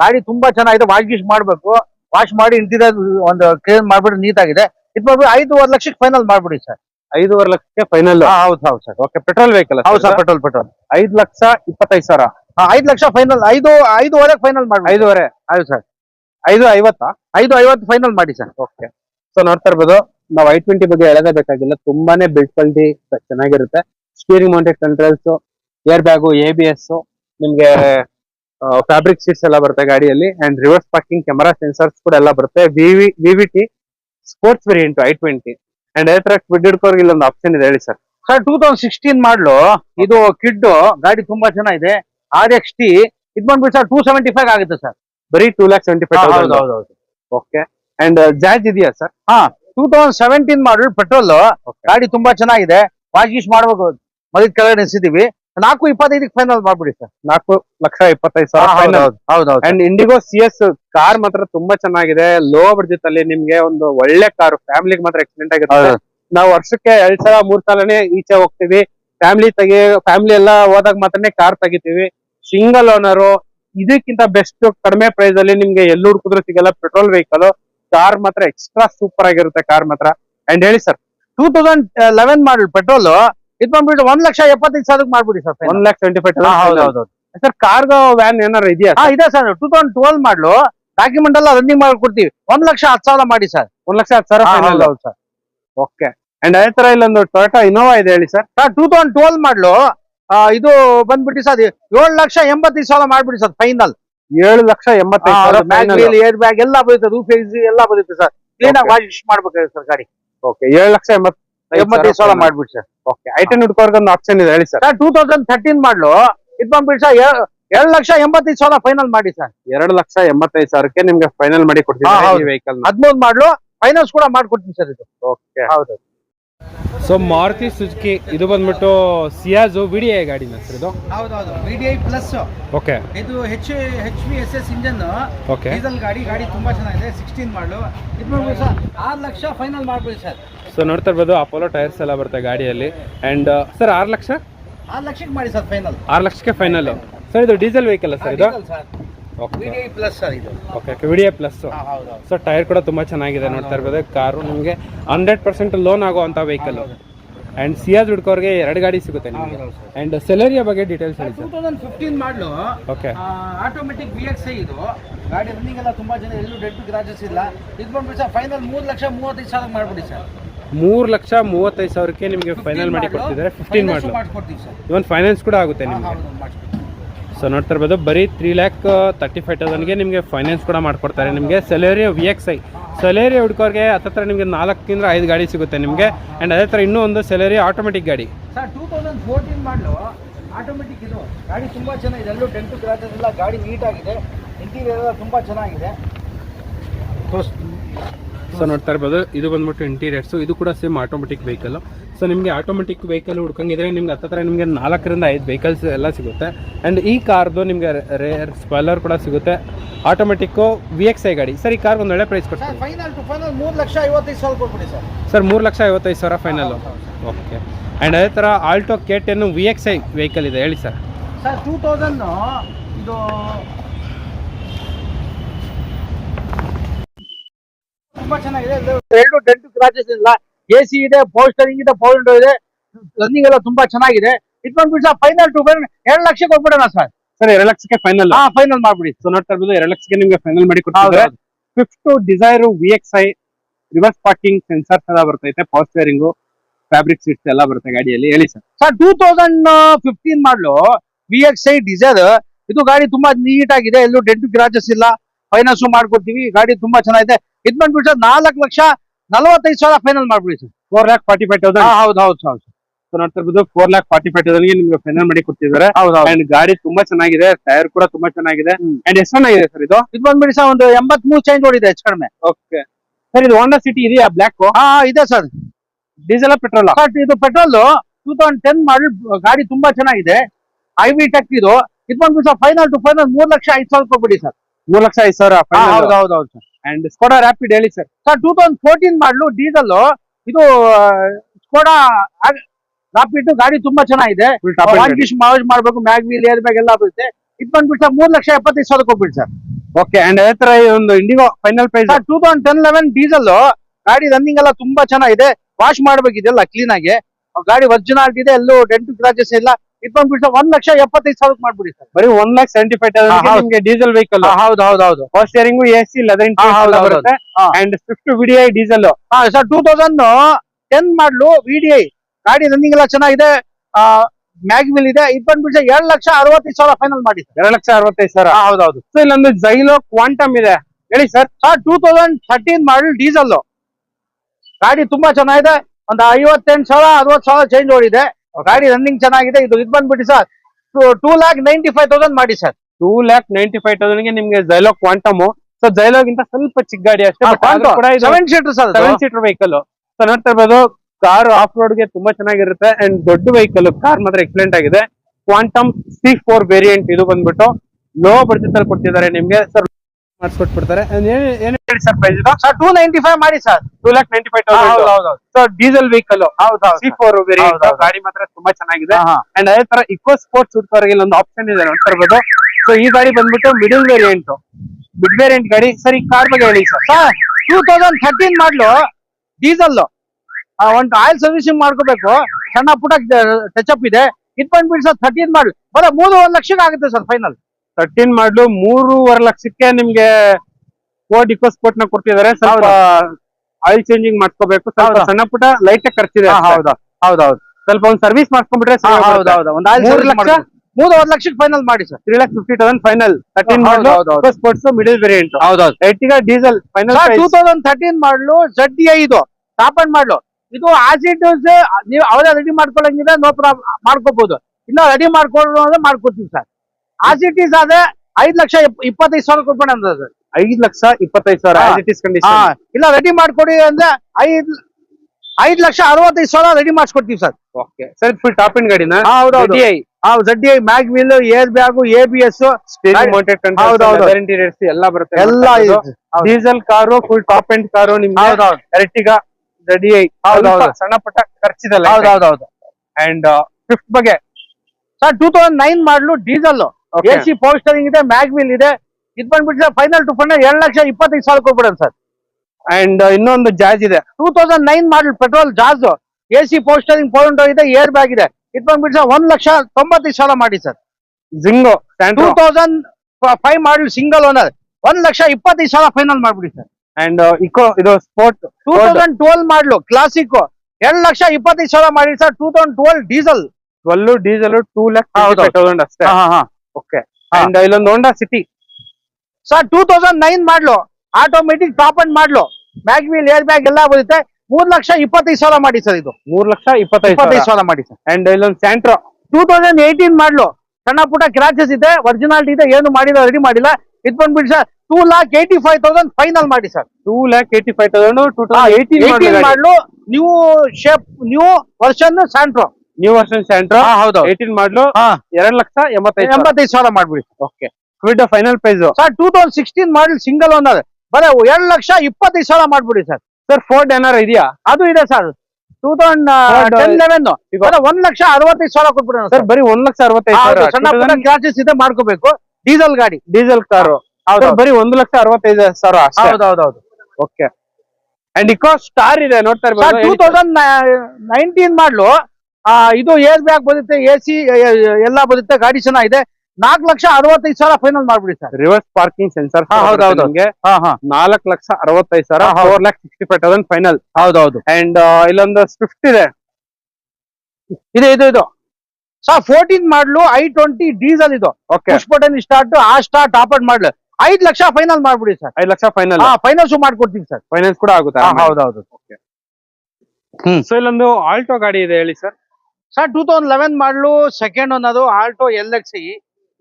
ಗಾಡಿ ತುಂಬಾ ಚೆನ್ನಾಗಿದೆ. ವಾಶ್ ಗೀಶ್ ಮಾಡ್ಬೇಕು. ವಾಶ್ ಮಾಡಿ ಇಂಟೀರಿಯರ್ ಒಂದು ಕ್ಲೀನ್ ಮಾಡ್ಬಿಟ್ಟು ನೀಟಾಗಿದೆ. ಇದು ಮಾಡ್ಬಿಟ್ಟು ಐದೂವರೆ ಲಕ್ಷಕ್ಕೆ ಫೈನಲ್ ಮಾಡ್ಬಿಡಿ ಸರ್ ಐದೂವರೆ ಲಕ್ಷಕ್ಕೆ ಫೈನಲ್ ಹೌದು ಹೌದು ಸರ್ ಓಕೆ ಪೆಟ್ರೋಲ್ ವೆಹಿಕಲ್ ಹೌದು ಸರ್ ಪೆಟ್ರೋಲ್ ಪೆಟ್ರೋಲ್ ಐದು ಲಕ್ಷ ಇಪ್ಪತ್ತೈದು ಸಾವಿರ. ಐದು ಲಕ್ಷ ಫೈನಲ್ ಐದು ಐದುವರೆಗೆ ಫೈನಲ್ ಮಾಡಿ ಐದೂವರೆ. ಆಯ್ತು ಸರ್ ಐದು ಐವತ್ತಾ? ಐದು ಐವತ್ತು ಫೈನಲ್ ಮಾಡಿ ಸರ್ ಓಕೆ ಸೊ ನೋಡ್ತಾ ಇರ್ಬೋದು. ನಾವು ಐ ಟ್ವೆಂಟಿ ಬಗ್ಗೆ ಹೇಳದೇ ಬೇಕಾಗಿಲ್ಲ. ತುಂಬಾನೇ ಬಿಲ್ಡ್ ಕ್ವಾಲಿಟಿ ಚೆನ್ನಾಗಿರುತ್ತೆ. Steering mounted controls air bag A B S ನಿಮ್ಗೆ ಫ್ಯಾಬ್ರಿಕ್ ಸೀಟ್ಸ್ ಎಲ್ಲ ಬರುತ್ತೆ ಗಾಡಿಯಲ್ಲಿ. And reverse parking camera sensors ಕೂಡ ಎಲ್ಲ ಬರುತ್ತೆ. ವಿವಿ V T sports variant I twenty and ಅದೇ ತರ ಬಿಡ್ ಹಿಡ್ಕೋರ್ಗೆ ಇಲ್ಲೊಂದು ಆಪ್ಷನ್ ಇದೆ. ಹೇಳಿ sir sir two thousand sixteen model. ಇದು ಕಿಡ್ ಗಾಡಿ ತುಂಬಾ ಚೆನ್ನಾಗಿದೆ. ಆರ್ ಎಕ್ಸ್ ಟಿ ಇದು ಬಂದ್ಬಿಟ್ಟು ಸರ್ ಟೂ ಸೆವೆಂಟಿ ಫೈವ್ ಆಗುತ್ತೆ ಸರ್ ಬರೀ two lakh seventy five okay and Jazz ಇದೆಯಾ ಸರ್ ಹಾ. Two thousand seventeen model petrol ಗಾಡಿ ತುಂಬಾ ಚೆನ್ನಾಗಿದೆ. ವಾಶ್ ಮಾಡಬೇಕು ಮಾಡ್ಬೇಕು. ಕೆಳಗೆ ಕೆಳಗಡೆ ನಿಲ್ಸಿದೀವಿ ನಾಲ್ಕು ಇಪ್ಪತ್ತೈದಕ್ಕೆ ಫೈನಲ್ ಮಾಡ್ಬಿಡಿ ಸರ್. ನಾಲ್ಕು ಲಕ್ಷ ಇಪ್ಪತ್ತೈದು ಸಾವಿರ ಹೌದೌದು ಹೌದು ಹೌದು and Indigo C S car ಮಾತ್ರ ತುಂಬಾ ಚೆನ್ನಾಗಿದೆ. ಲೋ ಬಡ್ಜೆಟ್ ಅಲ್ಲಿ ನಿಮ್ಗೆ ಒಂದು ಒಳ್ಳೆ ಕಾರ್ ಫ್ಯಾಮಿಲಿಗೆ ಮಾತ್ರ ಎಕ್ಸಿಡೆಂಟ್ ಆಗಿರುತ್ತೆ ಹೌದು. ನಾವು ವರ್ಷಕ್ಕೆ ಎರಡ್ ಸಲ ಮೂರ್ ಸಲನೇ ಈಚೆ ಹೋಗ್ತೀವಿ. ಫ್ಯಾಮಿಲಿ ತೆಗಿ ಫ್ಯಾಮಿಲಿ ಎಲ್ಲ ಹೋದಾಗ ಮಾತ್ರನೇ ಕಾರ್ ತೆಗಿತೀವಿ. ಸಿಂಗಲ್ ಓನರ್ ಇದಕ್ಕಿಂತ ಬೆಸ್ಟ್ ಕಡಿಮೆ ಪ್ರೈಸ್ ಅಲ್ಲಿ ನಿಮ್ಗೆ ಎಲ್ಲೂ ಹುಡುಕಿದ್ರು ಸಿಗಲ್ಲ. ಪೆಟ್ರೋಲ್ ವೆಹಿಕಲ್ ಕಾರ್ ಮಾತ್ರ ಎಕ್ಸ್ಟ್ರಾ ಸೂಪರ್ ಆಗಿರುತ್ತೆ ಕಾರ್ ಮಾತ್ರ. ಅಂಡ್ ಹೇಳಿ sir two thousand eleven model petrol ಇದು ಬಂದ್ಬಿಟ್ಟು ಒಂದ್ ಲಕ್ಷ ಎಪ್ಪತ್ತೈದು ಸಾವಿರ ಮಾಡ್ಬಿಡಿ sir one lakh twenty five ಹೌದು ಸರ್ ಕಾರ್ ವ್ಯಾನ್ ಏನಾರು ಇದೆಯಾ ಇದೆ sir two thousand twelve model document ಎಲ್ಲ ರನ್ನಿಂಗ್ ಮಾಡ್ಕೊಡ್ತೀವಿ ಒಂದ್ ಲಕ್ಷ ಹತ್ತು ಸಾವಿರ ಮಾಡಿ ಸರ್ ಒಂದ್ ಲಕ್ಷ ಹತ್ತು ಸಾವಿರ ಹೌದು ಸರ್ ಓಕೆ ಅಂಡ್ ಅದೇ ತರ ಇಲ್ಲೊಂದು ಟೊಯೋಟಾ ಇನೋವಾ ಇದೆ ಹೇಳಿ sir sir two thousand twelve model ಇದು ಬಂದ್ಬಿಟ್ಟು ಸರ್ ಏಳು ಲಕ್ಷ ಎಂಬತ್ತೈದು ಸಾವಿರ ಮಾಡ್ಬಿಡಿ ಸರ್ ಫೈನಲ್ ಏಳು ಲಕ್ಷ ಎಂಬತ್ತೈದು. ಏರ್ ಬ್ಯಾಗ್ ಎಲ್ಲ ಬರುತ್ತೆ ರೂಫ್ ಎಲ್ಲ ಬರುತ್ತೆ ಸರ್ ಕ್ಲೀನ್ ಆಗಿ ವಾಶ್ ಸರ್ಕಾರಿ ಸರ್ ಗಾಡಿ. ಓಕೆ ಏಳು ಲಕ್ಷ ಎಂಬತ್ತೈದು ಎಂಬತ್ತೈದು ಸಾವಿರ ಮಾಡ್ಬಿಡಿ ಸರ್ ಓಕೆ ಐಟನ್ ಹುಡ್ಕೋರ್ಗೆ ಒಂದು ಆಪ್ಷನ್ ಇದೆ ಹೇಳಿ sir two thousand thirteen model. ಇದು ಬಂದ್ಬಿಟ್ಟು ಸರ್ ಎರಡು ಲಕ್ಷ ಎಂಬತ್ತೈದು ಸಾವಿರ ಫೈನಲ್ ಮಾಡಿ ಸರ್ ಎರಡು ಲಕ್ಷ ಎಂಬತ್ತೈದು ಸಾವಿರಕ್ಕೆ ನಿಮ್ಗೆ ಫೈನಲ್ ಮಾಡಿ ಕೊಡ್ತೀನಿ ವೆಹಿಕಲ್ ಹದಿಮೂರು ಮಾಡ್ಲು ಫೈನಾನ್ಸ್ ಕೂಡ ಮಾಡ್ಕೊಡ್ತೀನಿ ಸರ್ ಇದು. ಓಕೆ ಹೌದು. ಸೊ ಮಾರುತಿ ಸುಜುಕಿ ಇದು ಬಂದ್ಬಿಟ್ಟು ಸಿಯಾಜು ವಿ ಡಿ ಐ ಗಾಡಿ ಸರ್ ಇದು? ಹೌದೌದು V D I plus okay ಇದು H H V S S engine okay diesel ಗಾಡಿ ಗಾಡಿ ತುಂಬಾ ಚೆನ್ನಾಗಿದೆ ಸಿಕ್ಸ್ಟೀನ್ ಮಾಡಲು ಇದು ಮಾಡ್ಬೋದು ಸರ್ ಆರು ಲಕ್ಷ ಫೈನಲ್ ಮಾಡ್ಬೋದು ಸರ್. ಸೊ ನೋಡ್ತಾ ಇರ್ಬೋದು ಅಪೋಲೋ ಟೈರ್ಸ್ ಎಲ್ಲ ಬರುತ್ತೆ ಗಾಡಿಯಲ್ಲಿ. ಅಂಡ್ ಸರ್ ಆರು ಲಕ್ಷ? ಆರು ಲಕ್ಷಕ್ಕೆ ಮಾಡಿ ಸರ್ ಫೈನಲ್ ಆರು ಲಕ್ಷಕ್ಕೆ ಫೈನಲ್ ಸರ್ ಇದು ಡೀಸೆಲ್ ವೆಹಿಕಲ್ ಸರ್ ಇದು? Sir. V D I plus sir ಇದು. Okay V D I plus ಹಾ, ಹೌದು ಸೊ ಟೈರ್ ಕೂಡ ತುಂಬಾ ಚೆನ್ನಾಗಿದೆ ನೋಡ್ತಾ ಇರ್ಬೋದು. ಕಾರು ನಿಮಗೆ ಹಂಡ್ರೆಡ್ ಪರ್ಸೆಂಟ್ ಲೋನ್ ಆಗುವಂತ ವೆಹಿಕಲ್ ಅಂಡ್ ಸಿಯಾಜ್ ಹುಡ್ಕೋರ್ಗೆ ಎರಡು ಗಾಡಿ ಸಿಗುತ್ತೆ ನಿಮಗೆ. ಹೌದು ಸರ್. ಸೆಲೆರಿಯಾ ಬಗ್ಗೆ ಡೀಟೇಲ್ಸ್ ಹೇಳಿ two sir thousand fifteen model okay automatic V X I ಇದು. ಗಾಡಿ ರನ್ನಿಂಗ್ ಎಲ್ಲ ತುಂಬಾ ಜನ ಎಲ್ಲೂ ಡೆಡ್ ಗ್ರಾಜಸ್ ಇಲ್ಲ. ಇದು ಬಂದ್ಬಿಟ್ಟು ಸರ್ ಫೈನಲ್ ಮೂರು ಲಕ್ಷ ಮೂವತ್ತೈದು ಸಾವಿರ ಮಾಡ್ಬಿಡಿ ಸರ್. ಮೂರು ಲಕ್ಷ ಮೂವತ್ತೈದು ಸಾವಿರಕ್ಕೆ ನಿಮಗೆ ಫೈನಲ್ ಮಾಡಿ ಕೊಡ್ತಿದ್ದಾರೆ. ಫಿಫ್ಟೀನ್ ಮಾಡಲು. ಸರ್. ಇವನ್ ಫೈನಾನ್ಸ್ ಕೂಡ ಆಗುತ್ತೆ ಹಾ, ನಿಮಗೆ. ಹೌದು ಮಾಡಿಸ್ಕೊಡ್ತೀವಿ. ಸೊ ನೋಡ್ತಾ ಇರ್ಬೋದು ಬರೀ ತ್ರೀ ಲ್ಯಾಕ್ ತರ್ಟಿ ಫೈವ್ ತೌಸಂಡ್ಗೆ ನಿಮಗೆ ಫೈನಾನ್ಸ್ ಕೂಡ ಮಾಡಿಕೊಡ್ತಾರೆ. ನಿಮಗೆ Celerio V X I Celerio ಹುಡ್ಕೋರಿಗೆ ಹತ್ತಿರ ನಿಮಗೆ ನಾಲ್ಕಿಂದ ಐದು ಗಾಡಿ ಸಿಗುತ್ತೆ ನಿಮಗೆ. ಆ್ಯಂಡ್ ಅದೇ ಥರ ಇನ್ನೂ ಒಂದು ಸೆಲೇರಿಯೋ ಆಟೋಮೆಟಿಕ್ ಗಾಡಿ. Sir two thousand fourteen model automatic ಇದು. ಗಾಡಿ ತುಂಬ ಚೆನ್ನಾಗಿದೆ. ಎಲ್ಲೂ ಟೆಂಟು ಗ್ರಾಜಸ್ ಎಲ್ಲ ಗಾಡಿ ನೀಟಾಗಿದೆ ಇಂಟೀರಿಯರ್ ಎಲ್ಲ ತುಂಬ ಚೆನ್ನಾಗಿದೆ. ಸೊ ನೋಡ್ತಾ ಇರ್ಬೋದು. ಇದು ಬಂದ್ಬಿಟ್ಟು ಇಂಟೀರಿಯರ್ಸು ಇದು ಕೂಡ ಸೇಮ್ ಆಟೋಮೆಟಿಕ್ ವೆಹಿಕಲ್ ಸೊ ನಿಮಗೆ ಆಟೋಮೆಟಿಕ್ ವೆಹಿಕಲ್ ಹುಡ್ಕಂಗಿದ್ರೆ ನಿಮ್ಗೆ ಹತ್ತತ್ರ ನಿಮಗೆ ನಾಲ್ಕರಿಂದ ಐದು ವೆಹಿಕಲ್ಸ್ ಎಲ್ಲ ಸಿಗುತ್ತೆ. ಆ್ಯಂಡ್ ಈ ಕಾರ್ದು ನಿಮಗೆ ರೇರ್ ಸ್ಪಾಯ್ಲರ್ ಕೂಡ ಸಿಗುತ್ತೆ. ಆಟೋಮೆಟಿಕ್ಕು ವಿ ಎಕ್ಸ್ ಐ ಗಾಡಿ. ಸರ್ ಈ ಕಾರ್ಗೆ ಒಂದು ಒಳ್ಳೆ ಪ್ರೈಸ್ ಸರ್ ಕೊಡ್ತಾರೆ? ಫೈನಲ್ ಟು ಫೈನಲ್ ಮೂರು ಲಕ್ಷ ಐವತ್ತೈದು ಸಾವಿರ ಕೊಟ್ಬಿಡಿ ಸರ್ ಸರ್ ಮೂರು ಲಕ್ಷ ಐವತ್ತೈದು ಸಾವಿರ ಫೈನಲ್ಲು ಓಕೆ ಆ್ಯಂಡ್ ಅದೇ ಥರ Alto K ten V X I vehicle ಇದೆ. ಹೇಳಿ ಸರ್ ಸರ್ ಟೂ ತೌಸಂಡ್ ಇದು ತುಂಬ ಚೆನ್ನಾಗಿದೆ. ಎರಡು ಡೆಂಟು ಕ್ರಾಚಸ್ ಇಲ್ಲ. ಎ ಸಿ ಇದೆ ಪೋಸ್ಟರಿಂಗ್ ಇದೆ ಪೌಂಡ್ ಇದೆ. ರನ್ನಿಂಗ್ ಎಲ್ಲ ತುಂಬಾ ಚೆನ್ನಾಗಿದೆ. ಇದು ಬಂದ್ಬಿಟ್ಟು ಸರ್ ಫೈನಲ್ ಟು ಫೈನಲ್ ಎರಡು ಲಕ್ಷಕ್ಕೆ ಹೋಗ್ಬಿಡೋಣ ಸರ್. ಸರ್ ಎರಡು ಲಕ್ಷಕ್ಕೆ ಫೈನಲ್ ಹಾ ಫೈನಲ್ ಮಾಡ್ಬಿಡಿ. ಸೊ ನೋಡ್ತಾ ಇರ್ಬೋದು ಎರಡು ಲಕ್ಷಕ್ಕೆ ನಿಮ್ಗೆ ಫೈನಲ್ ಮಾಡಿ ಕೊಟ್ಟಿದ್ದಾರೆ fifth Swift Dzire V X I reverse parking sensors ಎಲ್ಲ ಬರ್ತೈತೆ ಪವರ್ ವೇರಿಂಗ್ ಫ್ಯಾಬ್ರಿಕ್ ಸೀಟ್ಸ್ ಎಲ್ಲ ಬರುತ್ತೆ ಗಾಡಿಯಲ್ಲಿ. ಹೇಳಿ sir. Sir two thousand fifteen model V X I Dzire ಇದು ಗಾಡಿ ತುಂಬಾ ನೀಟ್ ಆಗಿದೆ. ಎಲ್ಲೂ ಡೆಂಟ್ ಗ್ರಾಜಸ್ ಇಲ್ಲ. ಫೈನಾನ್ಸ್ ಮಾಡ್ಕೊಡ್ತೀವಿ. ಗಾಡಿ ತುಂಬಾ ಚೆನ್ನಾಗಿದೆ. ಇದ್ ಬಂದ್ಬಿಟ್ಟು ಸರ್ ನಾಲ್ಕು ಲಕ್ಷ ನಲವತ್ತೈದು ಸಾವಿರ ಫೈನಲ್ ಮಾಡ್ಬಿಡಿ sir. Four lakh forty five thousand ಹೌದು ಹೌದು ಹೌದು ಸೊ ನೋಡ್ತಾ ಇರ್ಬೋದು four lakh forty five thousand ನಿಮ್ಗೆ ಫೈನಲ್ ಮಾಡಿ ಕೊಡ್ತಿದ್ದಾರೆ. ಹೌದು ಹೌದು. ಅಂಡ್ ಗಾಡಿ ತುಂಬಾ ಚೆನ್ನಾಗಿದೆ ಟೈರ್ ಕೂಡ ತುಂಬಾ ಚೆನ್ನಾಗಿದೆ. ಅಂಡ್ ಎಷ್ಟು ಚೆನ್ನಾಗಿದೆ ಸರ್ ಇದು? ಇದು ಬಂದ್ಬಿಡಿ ಸರ್ ಒಂದು ಎಂಬತ್ ಮೂರು ಚೇಂಜ್ ಓಡಿದೆ ಹೆಚ್ಚು ಕಡಿಮೆ. ಓಕೆ ಸರ್ ಇದು ಹೋಂಡಾ ಸಿಟಿ ಇದೆಯಾ ಬ್ಲಾಕ್ ಹಾ ಇದೆ ಸರ್. ಡೀಸೆಲ್ ಪೆಟ್ರೋಲ್ ಇದು petrol two thousand ten model ಗಾಡಿ ತುಂಬಾ ಚೆನ್ನಾಗಿದೆ. ಐ ವಿ ಟೆಕ್ ಇದು. ಇದು ಬಂದ್ಬಿಟ್ಟು ಸರ್ ಫೈನಲ್ ಟು ಫೈನಲ್ ಮೂರ್ ಲಕ್ಷ ಐದು ಸಾವಿರ ರೂಪಾಯಿ ಬಿಡಿ ಸರ್. ಮೂರ್ ಲಕ್ಷ ಐದು ಸಾವಿರ ಹೌದು ಹೌದು ಹೌದು ಸರ್. ಅಂಡ್ ಸ್ಕೋಡಾ ರ್ಯಾಪಿಡ್ ಹೇಳಿ sir sir two thousand fourteen model diesel ಇದು ಸ್ಕೋಡಾ ರಾಪಿಡ್ ಗಾಡಿ ತುಂಬಾ ಚೆನ್ನಾಗಿದೆ. ಮಾವೇಜ್ ಮಾಡ್ಬೇಕು ಮ್ಯಾಗ್ ವೀಲ್ ಏರ್ ಬ್ಯಾಗ್ ಎಲ್ಲ ಬರುತ್ತೆ. ಇದು ಬಂದ್ಬಿಟ್ಟು ಸರ್ ಮೂರ್ ಲಕ್ಷ ಎಪ್ಪತ್ತೈದು ಸಾವಿರಕ್ಕೆ ಕೊಟ್ಬಿಡಿ ಸರ್ ಓಕೆ ಅಂಡ್ ಅದೇ ತರ ಒಂದು Indigo final price two thousand ten eleven diesel ಗಾಡಿ ರನ್ನಿಂಗ್ ಎಲ್ಲ ತುಂಬಾ ಚೆನ್ನಾಗಿದೆ. ವಾಶ್ ಮಾಡ್ಬೇಕಿದೆಲ್ಲ ಕ್ಲೀನ್ ಆಗಿ. ಗಾಡಿ ಒರಿಜಿನಾಲಿಟಿ ಇದೆ ಎಲ್ಲೂ ಡೆಂಟು ಕ್ರಾಚಸ್ ಇಲ್ಲ. ಇದು ಬಂದ್ಬಿಟ್ಟು ಒಂದ್ ಲಕ್ಷ ಎಪ್ಪತ್ತೈದು ಸಾವಿರ ಮಾಡ್ಬಿಡಿ ಸರ್. ಬರೀ one lakh seventy five thousand ನಿಮ್ಗೆ ಡೀಸೆಲ್ ವೆಹಿಕಲ್ ಹೌದು ಹೌದು ಹೌದು. ಫಸ್ಟ್ ಇಯರಿಂಗ್ ಎ ಸಿ ಇಲ್ಲ ಅದ್ರಿಂದ. ಬರುತ್ತೆ. And Swift VDI diesel sir two thousand ten model V D I ಗಾಡಿ ರನ್ನಿಂಗ್ ಎಲ್ಲ ಚೆನ್ನಾಗಿದೆ. ಮ್ಯಾಗ್ವಿಲ್ ಇದೆ. ಬಂದ್ಬಿಟ್ಟು ಎರಡ್ ಲಕ್ಷ ಅರವತ್ತೈದು ಸಾವಿರ ಫೈನಲ್ ಮಾಡಿ ಸರ್. ಎರಡು ಲಕ್ಷ ಅರವತ್ತೈದು ಸಾವಿರ. ಹೌದೌದು ಸೊ ಇಲ್ಲೊಂದು ಜೈಲೋ ಕ್ವಾಂಟಮ್ ಇದೆ. ಹೇಳಿ sir sir two thousand thirteen model diesel ಗಾಡಿ ತುಂಬಾ ಚೆನ್ನಾಗಿದೆ. ಒಂದು ಐವತ್ತೆಂಟು ಸಾವಿರ ಅರವತ್ತು ಸಾವಿರ ಚೇಂಜ್ ಓಡಿದೆ. ಗಾಡಿ ರನ್ನಿಂಗ್ ಚೆನ್ನಾಗಿದೆ. ಇದು ಇದು ಬಂದ್ಬಿಟ್ಟು sir two lakh ninety five thousand ಮಾಡಿ sir. Two lakh ninety five ತೌಸಂಡ್ಗೆ ನಿಮ್ಗೆ ಜೈಲಾಗ್ ಕ್ವಾಂಟಮ್ ಸೊ ಇಂತ ಸ್ವಲ್ಪ ಚಿಕ್ಕ ಗಾಡಿ ಅಷ್ಟೇ seven seater sir seven seater vehicle so ನೋಡ್ತಾ ಇರ್ಬೋದು ಕಾರ್ ಆಫ್ ರೋಡ್ಗೆ ತುಂಬಾ ಚೆನ್ನಾಗಿರುತ್ತೆ ಅಂಡ್ ದೊಡ್ಡ ವೆಹಿಕಲ್ ಕಾರ್ ಮಾತ್ರ ಎಕ್ಸಲೆಂಟ್ ಆಗಿದೆ. ಕ್ವಾಂಟಮ್ ಸಿ ಫೋರ್ ವೇರಿಯಂಟ್ ಇದು ಬಂದ್ಬಿಟ್ಟು ಲೋ ಬಡ್ಜೆಟ್ ಅಲ್ಲಿ ಕೊಟ್ಟಿದ್ದಾರೆ ನಿಮ್ಗೆ. ಸರ್ ಮಾಡಿಸ್ಕೊಟ್ಬಿಡ್ತಾರೆ. ಏನು ಹೇಳಿ ಸರ್ ಪ್ರೈಸ್ ಇದು? ಸರ್ ಟೂ ನೈಂಟಿ ಫೈವ್ ಮಾಡಿ sir. Two lakh ninety five ಹೌದು ಹೌದು ಸೊ ಡೀಸೆಲ್ ವೆಹಿಕಲ್ ಹೌದು ಸಿ ಫೋರ್. ಗಾಡಿ ಮಾತ್ರ ತುಂಬಾ ಚೆನ್ನಾಗಿದೆ. ಅಂಡ್ ಅದೇ ತರ ಇಕೋ ಸ್ಪೋರ್ಟ್ಸ್ ಹುಡ್ಕೋರಿಗೆ ಒಂದು ಆಪ್ಷನ್ ಇದೆ ಇರ್ಬೋದು ಸೊ ಈ ಗಾಡಿ ಬಂದ್ಬಿಟ್ಟು ಮಿಡಲ್ ವೇರಿಯಂಟ್ ಮಿಡ್ ವೇರಿಯಂಟ್ ಗಾಡಿ. ಸರ್ ಈ ಕಾರ್ ಬಗ್ಗೆ ಹೇಳಿ sir. Sir two thousand thirteen model diesel ಒಂದು ಆಯಿಲ್ ಸರ್ವಿಸಿಂಗ್ ಮಾಡ್ಕೋಬೇಕು. ಸಣ್ಣ ಪುಟ್ಟ ಟಚ್ ಅಪ್ ಇದೆ. ಇದು ಬಂದ್ಬಿಟ್ಟು ಸರ್ ಥರ್ಟೀನ್ ಮಾಡಲ್ ಬರೋ ಮೂರು ಒಂದ್ ಲಕ್ಷಕ್ಕೆ ಆಗುತ್ತೆ ಸರ್ ಫೈನಲ್ ತರ್ಟೀನ್ ಮಾಡ್ಲು ಮೂರುವರೆ ಲಕ್ಷಕ್ಕೆ ನಿಮ್ಗೆ ಕೋಡ್ ಇಕೋ ಸ್ಪೋರ್ಟ್ನ ಕೊಡ್ತಿದ್ದಾರೆ ಸ್ವಲ್ಪ ಆಯಿಲ್ ಚೇಂಜಿಂಗ್ ಮಾಡ್ಕೋಬೇಕು. ಸ್ವಲ್ಪ. ಸಣ್ಣ ಪುಟ್ಟ ಲೈಟ್ ಖರ್ಚಿದೆ ಹೌದಾ. ಹೌದು ಹೌದೌದು ಸ್ವಲ್ಪ ಒಂದು ಸರ್ವಿಸ್ ಮಾಡ್ಕೊಂಡ್ಬಿಟ್ರೆ ಮೂರು ಲಕ್ಷ? ಲಕ್ಷಕ್ಕೆ ಫೈನಲ್ ಮಾಡಿ sir three lakh fifty thousand final thirteen. Sports middle variant ಹೌದೌದು diesel final two thousand thirteen model Z ಐದು. ಇದು ಟಾಪ್ ಅಂಡ್ ಮಾಡ್ಲು. ಇದು ಆಸಿಡ್ ನೀವು ಅವರೇ ರೆಡಿ ಮಾಡ್ಕೊಳಂಗಿದ್ರೆ ನೋ ಪ್ರಾಬ್ಲಮ್ ಮಾಡ್ಕೋಬಹುದು ಇನ್ನ ರೆಡಿ ಮಾಡ್ಕೊಳ್ಳೋದು ಅಂದ್ರೆ ಮಾಡ್ಕೊಡ್ತೀವಿ ಸರ್ ಆಸಿಟೀಸ್ ಆದ್ರೆ ಐದ್ ಲಕ್ಷ ಇಪ್- ಇಪ್ಪತ್ತೈದು ಸಾವಿರ ಕೊಡ್ಬೇಡ ಅಂದ್ರೆ ಸರ್ ಐದ್ ಲಕ್ಷ ಇಪ್ಪತ್ತೈದು ಸಾವಿರ. ಆಸ್ ಇಟ್ ಕಂಡೀಷನ್ ಇಲ್ಲ ರೆಡಿ ಮಾಡ್ಕೊಡಿ ಅಂದ್ರೆ ಐದ್ ಐದ್ ಲಕ್ಷ ಅರವತ್ತೈದು ಸಾವಿರ ready ಮಾಡಿಸ್ಕೊಡ್ತೀವಿ sir. Okay sir full top end ಗಾಡಿನ? ಜಡ್ಡಿ ಹೌದು Z I mag wheel air bag A B S ಹೌದು, ಹೌದು. ಎಲ್ಲ ಬರುತ್ತೆ ಎಲ್ಲ. ಹೌದು. Diesel car full top end car ನಿಮ್ಗೆ ಎರ್ಟಿಗಾ ಐ ಹೌದು, ಹೌದು. ಸಣ್ಣ ಪುಟ್ಟ ಖರ್ಚಿದಲ್ಲ ಹೌದೌದು ಅಂಡ್ ಫಿಫ್ತ್ ಬಗ್ಗೆ. Sir two thousand nine model diesel. A C power steering ಇದೆ ಮ್ಯಾಗ್ ವೀಲ್ ಇದೆ. ಇದು ಬಂದ್ಬಿಟ್ಟು ಫೈನಲ್ ಟು ಫೈನಲ್ ಎರಡ್ ಲಕ್ಷ ಇಪ್ಪತ್ತೈದು ಸಾವಿರ ಕೊಟ್ಬಿಡೋಣ ಸರ್. ಅಂಡ್ ಇನ್ನೊಂದು ಜಾಜ್ ಇದೆ. Two thousand nine model petrol Jazz. A C power steering ಇದೆ ಏರ್ ಬ್ಯಾಗ್ ಇದೆ. ಇದು ಬಂದ್ಬಿಟ್ಟು ಸರ್ ಒಂದ್ ಲಕ್ಷ ತೊಂಬತ್ತೈದು ಸಾವಿರ ಮಾಡಿ sir. Xing two thousand five model single owner ಒಂದ್ ಲಕ್ಷ ಇಪ್ಪತ್ತೈದು ಸಾವಿರ ಫೈನಲ್ ಮಾಡ್ಬಿಡಿ ಸರ್. ಅಂಡ್ ಇಕೋ ಇದು sport two thousand twelve model classic ಎರಡ್ ಲಕ್ಷ ಇಪ್ಪತ್ತೈದು ಸಾವಿರ ಮಾಡಿ sir two thousand twelve diesel twelve diesel two lakh. Thousand ಅಷ್ಟೇ. ಓಕೆ. ಅಂಡ್ ಇಲ್ಲೊಂದು Honda City sir two thousand nine model. Automatic top and model. Bag wheel air bag ಎಲ್ಲ ಬರುತ್ತೆ. ಮೂರ್ ಲಕ್ಷ ಇಪ್ಪತ್ತೈದು ಸಾವಿರ ಮಾಡಿ ಸರ್ ಇದು. ಮೂರ್ ಲಕ್ಷ ಇಪ್ಪತ್ತೈದು ಸಾವಿರ. ಮಾಡಿ ಸರ್. ಅಂಡ್ ಇಲ್ಲೊಂದು Santro two thousand eighteen model. ಸಣ್ಣ ಪುಟ್ಟ ಕ್ರಾಚಸ್ ಇದೆ ಒರಿಜಿನಾಲಿಟಿ ಇದೆ ಏನು ಮಾಡಿಲ್ಲ ರೆಡಿ ಮಾಡಿಲ್ಲ. ಇದು ಬಂದ್ಬಿಟ್ಟು sir two lakh eighty five thousand final ಮಾಡಿ sir. Two lakh eighty five thousand two thousand eighteen eighteen model. New shape new version Santro new version Santro ಹೌದು ಏಟೀನ್ ಮಾಡ್ಲು ಎರಡ್ ಲಕ್ಷ ಎಂಬತ್ತೈದು ಎಂಬತ್ತೈದು ಸಾವಿರ ಮಾಡ್ಬಿಡಿ. Okay Kwid final price sir two thousand sixteen model single ಅನ್ನೋದು ಬರೇ ಎರಡು ಲಕ್ಷ ಇಪ್ಪತ್ತೈದು ಸಾವಿರ ಮಾಡ್ಬಿಡಿ ಸರ್ ಸರ್ ಫೋರ್ಡ್ ಏನಾರ ಇದೆಯಾ? ಅದು ಇದೆ sir two thousand ten eleven ಒಂದ್ ಲಕ್ಷ ಅರವತ್ತೈದು ಸಾವಿರ ಕೊಟ್ಬಿಡೋಣ ಸರ್ ಬರೀ ಒಂದ್ ಲಕ್ಷ ಅರವತ್ತೈದು ಸಣ್ಣ ಕ್ಲಾಸಸ್ ಇದೆ ಮಾಡ್ಕೋಬೇಕು. ಡೀಸೆಲ್ ಗಾಡಿ. ಡೀಸೆಲ್ ಕಾರು ಹೌದು ಬರೀ ಒಂದ್ ಲಕ್ಷ ಅರವತ್ತೈದು ಸಾವಿರ ಹೌದು ಹೌದೌದೌದು ಓಕೆ ಅಂಡ್ ಇಕೋ ಸ್ಟಾರ್ ಇದೆ ನೋಡ್ತಾ ಇರ್ಬೋದು. ಟೂ ತೌಸಂಡ್ ನೈನ್ಟೀನ್ ಮಾಡಲು ಇದು ಏರ್ ಬ್ಯಾಗ್ ಬರುತ್ತೆ ಎ ಸಿ ಎಲ್ಲ ಬರುತ್ತೆ ಗಾಡಿ ಚೆನ್ನಾಗಿದೆ. ನಾಲ್ಕು ಲಕ್ಷ ಅರವತ್ತೈದು ಸಾವಿರ ಫೈನಲ್ ಮಾಡ್ಬಿಡಿ ಸರ್. ರಿವರ್ಸ್ ಪಾರ್ಕಿಂಗ್ ಸೆನ್ಸರ್ ಹಾ, ಹೌದು, ಹೌದು. ನಿಮ್ಗೆ. ಹಾ ಹಾ. ನಾಲ್ಕು ಲಕ್ಷ ಅರವತ್ತೈದು ಸಾವಿರ. Four lakh sixty five thousand final ಹೌದೌದು ಅಂಡ್ ಇಲ್ಲೊಂದು ಸ್ವಿಫ್ಟ್ ಇದೆ. ಇದೆ ಇದು ಇದು. Sir fourteen model I twenty diesel ಇದು. ಓಕೆ ಪುಷ್ ಬಟನ್ ಸ್ಟಾರ್ಟ್ ಆ ಸ್ಟಾರ್ಟ್ ಟಾಪ್ ಅಡ್ ಮಾಡ್ಲು. ಐದ್ ಲಕ್ಷ ಫೈನಲ್ ಮಾಡ್ಬಿಡಿ ಸರ್. ಐದ್ ಲಕ್ಷ ಫೈನಲ್ ಫೈನಾನ್ಸ್ ಮಾಡ್ಕೊಡ್ತೀನಿ ಸರ್. ಫೈನಾನ್ಸ್ ಕೂಡ ಆಗುತ್ತೆ ಹೌದೌದು ಸೊ ಇಲ್ಲೊಂದು ಆಲ್ಟೋ ಗಾಡಿ ಇದೆ ಹೇಳಿ sir. Sir two thousand eleven model second ಅನ್ನೋದು Alto L X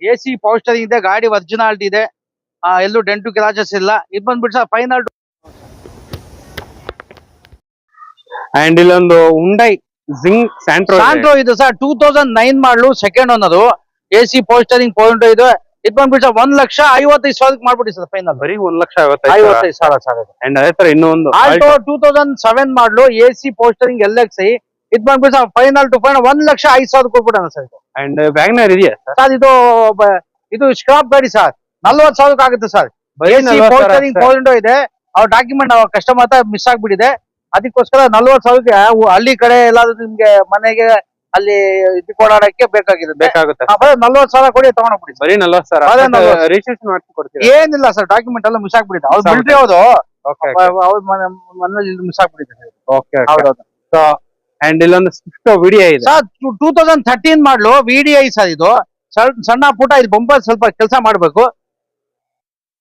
A C power steering ಇದೆ ಗಾಡಿ ಒರಿಜಿನಾಲಿಟಿ ಇದೆ. ಆ, ಎಲ್ಲೂ ಡೆಂಟು ಕ್ರಾಚಸ್ ಇಲ್ಲ. ಇದು ಬಂದ್ಬಿಟ್ಟು ಸರ್ ಫೈನಲ್ ಅಂಡ್ ಇಲ್ಲೊಂದು ಹುಂಡೈ ಜಿಂಗ್ ಸ್ಯಾಂಟ್ರೋ ಸ್ಯಾಂಟ್ರೋ ಇದು sir two thousand nine model second ಅನ್ನೋದು A C power steering point ಇದೆ. ಇದು ಬಂದ್ಬಿಟ್ಟು ಸರ್ ಒಂದ್ ಲಕ್ಷ ಐವತ್ತೈದು ಸಾವಿರಕ್ಕೆ ಮಾಡ್ಬಿಡಿ ಸರ್ ಫೈನಲ್ ಬರೀ ಒಂದ್ ಲಕ್ಷ ಐವತ್ತೈದು ಸಾವಿರ? ಸರ್ ಅಂಡ್ ಅದೇ ತರ ಇನ್ನೂ ಒಂದು Alto two thousand seven model A C power steering L X I ಇದು ಬಂದ್ಬಿಟ್ಟು ಫೈನಲ್ ಟು ಫೈನಲ್ ಒಂದ್ ಲಕ್ಷ ಐದು ಸಾವಿರ ಕೊಟ್ಬಿಡೋಣ ಸರ್ ಇದು. ಅಂಡ್ ವ್ಯಾಗ್ನರ್ ಇದೆಯಾ ಸರ್? ಇದು ಬ- ಇದು ಸ್ಕ್ರಾಪ್ ಗಾಡಿ ಸರ್. ನಲ್ವತ್ ಸಾವಿರಕ್ಕೆ ಆಗುತ್ತೆ ಸರ್. ಬರೀ ಎ ಸಿ 40,000 ಪೋಸ್ಟರಿಂಗ್ ಅಷ್ಟೇ. ಇದೆ. ಅವ್ರ ಡಾಕ್ಯುಮೆಂಟ್ ಕಸ್ಟಮರ್ ಹತ್ರ ಮಿಸ್ ಆಗ್ಬಿಟ್ಟಿದೆ. ಅದಕ್ಕೋಸ್ಕರ ನಲ್ವತ್ ಸಾವಿರಕ್ಕೆ ಹಳ್ಳಿ ಕಡೆ ಎಲ್ಲಾದ್ರೂ ನಿಮ್ಗೆ ಮನೆಗೆ ಅಲ್ಲಿ ಇದು ಕೊಡಾಡಕ್ಕೆ ಬೇಕಾಗಿದೆ ಬೇಕಾಗುತ್ತೆ. ನಲ್ವತ್ತು ಸಾವಿರ ಕೊಡಿ ತಗೊಂಡೋಗ್ಬಿಡಿ ಸರ್. ಬರೀ ನಲ್ವತ್ತು ಅದೇ ಸಾವಿರ ನಲ್ವತ್ತು. ರಿಜಿಸ್ಟ್ರೇಷನ್ ಮಾಡ್ಸಿ ಕೊಡ್ತೀರಾ ಏನಿಲ್ಲ ಸರ್ ಡಾಕ್ಯುಮೆಂಟ್ ಎಲ್ಲ ಮಿಸ್ ಆಗ್ಬಿಟ್ಟಿದೆ. ಅವ್ರು ಬಿಡ್ರಿ ಮಿಲ್ಟ್ರಿ ಹೌದು ಅವ್ರ ಮನೇಲಿ ಮಿಸ್ ಆಗ್ಬಿಟ್ಟಿದೆ ಓಕೆ ಹೌದೌದು. ಸೊ ಅಂಡ್ ಇಲ್ಲೊಂದು ಸ್ವಿಫ್ಟ್ ವಿಡಿಯೋ ಇದೆ. Sir two thousand thirteen model V D I sir ಇದು. ಸಣ್ಣ- ಪುಟ ಇದು ಬೊಂಬಲ್ ಸ್ವಲ್ಪ ಕೆಲಸ ಮಾಡ್ಬೇಕು.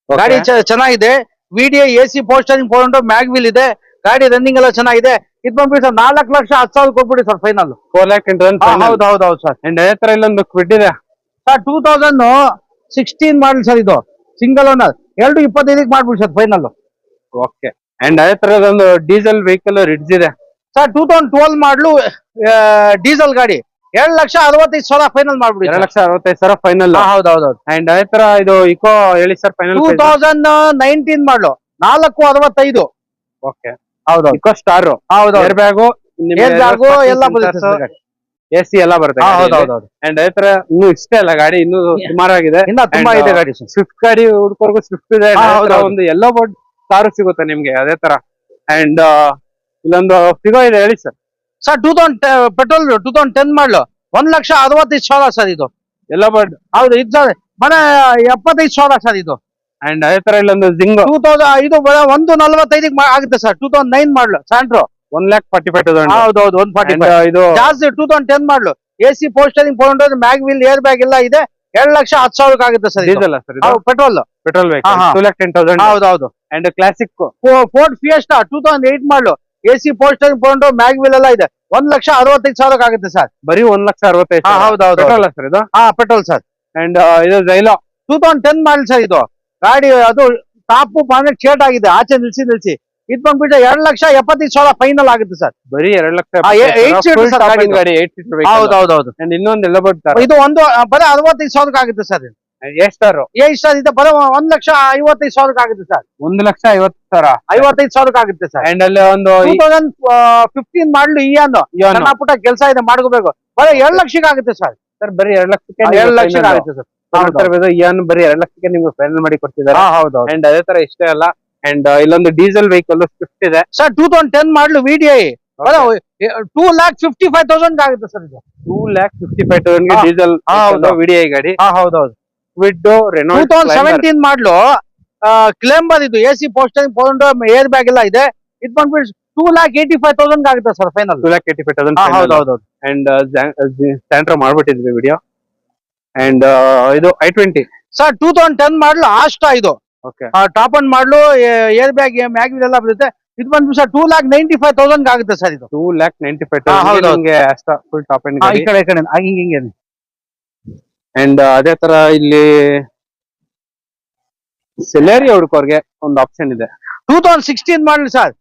ಗಾಡಿ ಚೆನ್ನಾಗಿದೆ. V D I A C power steering four mag wheel ಇದೆ. ಗಾಡಿ ರನ್ನಿಂಗ್ ಎಲ್ಲ ಚೆನ್ನಾಗಿದೆ. ಇದು ಬಂದ್ಬಿಟ್ಟು ಸರ್ ನಾಲ್ಕು ಲಕ್ಷ ಹತ್ತು ಸಾವಿರ ಕೊಟ್ಬಿಡಿ ಸರ್ ಫೈನಲ್ ಫೋರ್ ಲ್ಯಾಕ್ ಹೌದು ಹೌದು ಹೌದು ಸರ್ ಅಂಡ್ ಅದೇ ತರ ಇಲ್ಲೊಂದು ಕ್ವಿಡ್ ಇದೆ. Sir two thousand sixteen model sir ಇದು. ಸಿಂಗಲ್ ಓನರ್ ಎರಡು ಇಪ್ಪತ್ತೈದಕ್ಕೆ ಮಾಡ್ಬಿಡಿ ಸರ್ ಫೈನಲ್ ಓಕೆ ಅಂಡ್ ಅದೇ ತರ ಒಂದು ಡೀಸೆಲ್ ವೆಹಿಕಲ್ ರಿಡ್ಜ್ ಇದೆ. Sir two thousand twelve model diesel ಗಾಡಿ. ಎರಡು ಲಕ್ಷ ಅರವತ್ತೈದು ಸಾವಿರ ಫೈನಲ್ ಮಾಡ್ಬಿಡಿ ಎರಡು ಲಕ್ಷ ಅರವತ್ತೈದು ಸಾವಿರ ಫೈನಲ್ ಹೌದು ಹೌದು ಹೌದು ಅಂಡ್ ಅದೇ ತರ ಇದು ಇಕೋ ಹೇಳಿ sir final two thousand nineteen model. ನಾಲ್ಕು ಅರವತ್ತೈದು. ಓಕೆ ಹೌದು ಇಕೋ ಸ್ಟಾರ್ ಹೌದು ಏರ್ ಬ್ಯಾಗು ಏರ್ ಬ್ಯಾಗು ಎಲ್ಲ ಬರುತ್ತೆ. ಎ ಸಿ ಎಲ್ಲ ಬರುತ್ತೆ ಹೌದು ಹೌದು ಹೌದು ಅಂಡ್ ಅದೇ ತರ ಇನ್ನು ಇಷ್ಟೇ ಅಲ್ಲ ಗಾಡಿ ಇನ್ನು ಸುಮಾರಾಗಿದೆ. ಇನ್ನ ತುಂಬಾ ಇದೆ ಗಾಡಿ ಸರ್. ಸ್ವಿಫ್ಟ್ ಗಾಡಿ ಹುಡ್ಕೋರ್ಗು ಸ್ವಿಫ್ಟ್ ಇದೆ. ಒಂದು ಎಲ್ಲೋ ಬೋರ್ಡ್ ಕಾರು ಸಿಗುತ್ತೆ ನಿಮ್ಗೆ ಅದೇ ತರ. ಅಂಡ್ ಇಲ್ಲೊಂದು ಫಿಗೋ ಇದೆ ಹೇಳಿ sir sir two thousand petrol two thousand ten model ಒಂದ್ ಲಕ್ಷ ಅರವತ್ತೈದು ಸಾವಿರ ಸರ್ ಇದು. ಎಲ್ಲ ಬರ್ಡ್ ಹೌದು ಇದು ಸರ್ ಮನೆ ಎಪ್ಪತ್ತೈದು ಸಾವಿರ ಸರ್ ಇದು. ಅಂಡ್ ಅದೇ ತರ ಇಲ್ಲೊಂದು ಜಿಂಗ್ ಟೂ ತೌಸಂಡ್ ಇದು ಒಂದು ನಲವತ್ತೈದಕ್ಕೆ ಆಗುತ್ತೆ sir two thousand nine model Santro one lakh forty five thousand ಹೌದು ಹೌದು ಒನ್ ಫಾರ್ಟಿ ಇದು ಜಾಸ್ತಿ two thousand ten model A C power steering phone mag wheel air bag ಎಲ್ಲ ಇದೆ. ಎರಡು ಲಕ್ಷ ಹತ್ತು ಸಾವಿರಕ್ಕೆ ಆಗುತ್ತೆ ಸರ್ ಡೀಸೆಲ್ ಸರ್ ಇದು? ಪೆಟ್ರೋಲ್ ಪೆಟ್ರೋಲ್ ಬೇಕು vehicle. Two lakh ten thousand ಹೌದು ಹೌದು. And classic Ford Fiesta two thousand eight model A C power steering mag wheel mag wheel ಎಲ್ಲ ಇದೆ. ಒಂದ್ ಲಕ್ಷ ಅರವತ್ತೈದು ಸಾವಿರಕ್ಕೆ ಆಗುತ್ತೆ ಸರ್. ಬರೀ ಒಂದ್ ಲಕ್ಷ ಅರವತ್ತೈದು ಹಾ, ಹೌದು, ಹೌದು, ಪೆಟ್ರೋಲ್ ಸರ್ ಇದು? ಹಾ ಪೆಟ್ರೋಲ್ ಸರ್. ಅಂಡ್ ಇದು Xylo two thousand ten model sir ಇದು. ಗಾಡಿ ಅದು ಟಾಪ್ ಪಾನೆಟ್ ಶೇಟ್ ಆಗಿದೆ. ಆಚೆ ನಿಲ್ಸಿ ನಿಲ್ಸಿ. ಇದ್ ಬಂದ್ಬಿಟ್ಟು ಎರಡ್ ಲಕ್ಷ ಎಪ್ಪತ್ತೈದು ಸಾವಿರ ಫೈನಲ್ ಆಗುತ್ತೆ ಸರ್. ಬರೀ ಎರಡ್ ಲಕ್ಷ eight seater ಗಾಡಿ ಇದು. ಗಾಡಿ ಏಟ್ ಸೀಟರ್ ಹೌದು ಹೌದು ಹೌದು ಅಂಡ್ ಇನ್ನೊಂದು ಎಲ್ಲ ಇದು ಒಂದು ಆ, ಬರೀ ಅರವತ್ತೈದು ಸಾವಿರಕ್ಕೆ ಆಗುತ್ತೆ ಸರ್ ಏ ಸರ್ ಇದು ಬರೋ ಒಂದ್ ಲಕ್ಷ ಐವತ್ತೈದು ಸಾವಿರಕ್ಕೆ ಆಗುತ್ತೆ ಸರ್. ಒಂದ್ ಲಕ್ಷ ಐವತ್ತು ಸಾವಿರ? ಐವತ್ತೈದು ಸಾವಿರಕ್ಕೆ ಆಗುತ್ತೆ ಸರ್. ಅಂಡ್ ಅಲ್ಲಿ ಒಂದು ಟೂ ತೌಸಂಡ್ ಫಿಫ್ಟೀನ್ ಮಾಡ್ಲು ಈ ಅಂದು ಸಣ್ಣ ಪುಟ್ಟ ಕೆಲಸ ಇದೆ ಮಾಡ್ಕೋಬೇಕು. ಬರೀ ಎರಡ್ ಲಕ್ಷಕ್ಕೆ ಆಗುತ್ತೆ ಸರ್. ಸರ್ ಬರೀ ಎರಡ್ ಲಕ್ಷಕ್ಕೆ ಎರಡ್ ಲಕ್ಷಕ್ಕೆ ಆಗುತ್ತೆ ಸರ್. ಬರೀ ಎರಡ್ ಲಕ್ಷಕ್ಕೆ ನಿಮ್ಗೆ ಫೈನಲ್ ಮಾಡಿ ಕೊಡ್ತಿದ್ದಾರೆ. ಹಾ ಅಂಡ್ ಅದೇ ತರ ಇಷ್ಟೇ ಅಲ್ಲ ಅಂಡ್ ಇಲ್ಲೊಂದು ಡೀಸೆಲ್ ವೆಹಿಕಲ್ ಸ್ವಿಫ್ಟ್ ಇದೆ. Sir two thousand ten model VDI two lakh fifty five thousand ಆಗುತ್ತೆ ಸರ್ ಇದು. Two lakh fifty five thousand diesel ಹಾ, ಹೌದು. ವಿಡಿಐ ಗಾಡಿ. ಹಾ ಹೌದು ಹೌದು Kwid two Renault thousand seventeen model claim ಇದು A C power steering phone air bag ಎಲ್ಲ ಇದೆ. ಇದು ಬಂದ್ಬಿಟ್ಟು two lakh eighty five thousand ಆಗುತ್ತೆ sir final two lakh eighty five thousand ಹೌದು. ಅಂಡ್ ಸ್ಯಾಂಟ್ರೋ ಮಾಡ್ಬಿಟ್ಟಿದ್ವಿ ವಿಡಿಯೋ ಅಂಡ್ ಇದು I twenty sir two thousand ten model Asta ಇದು. Top end model air bag mag ಎಲ್ಲ ಬರುತ್ತೆ ಇದು ಬಂದ್ಬಿಟ್ಟು sir two lakh ninety five thousand ಆಗುತ್ತೆ sir ಇದು. Two lakh ninety five thousand full top end ಈ ಕಡೆ ಈ ಕಡೆ ಹಿಂಗೆ ಅಂಡ್ ಅದೇ ತರ ಇಲ್ಲಿ ಸೆಲೆರಿ ಹುಡುಕೋರ್ಗೆ ಒಂದು ಆಪ್ಷನ್ ಇದೆ. Two thousand sixteen model sir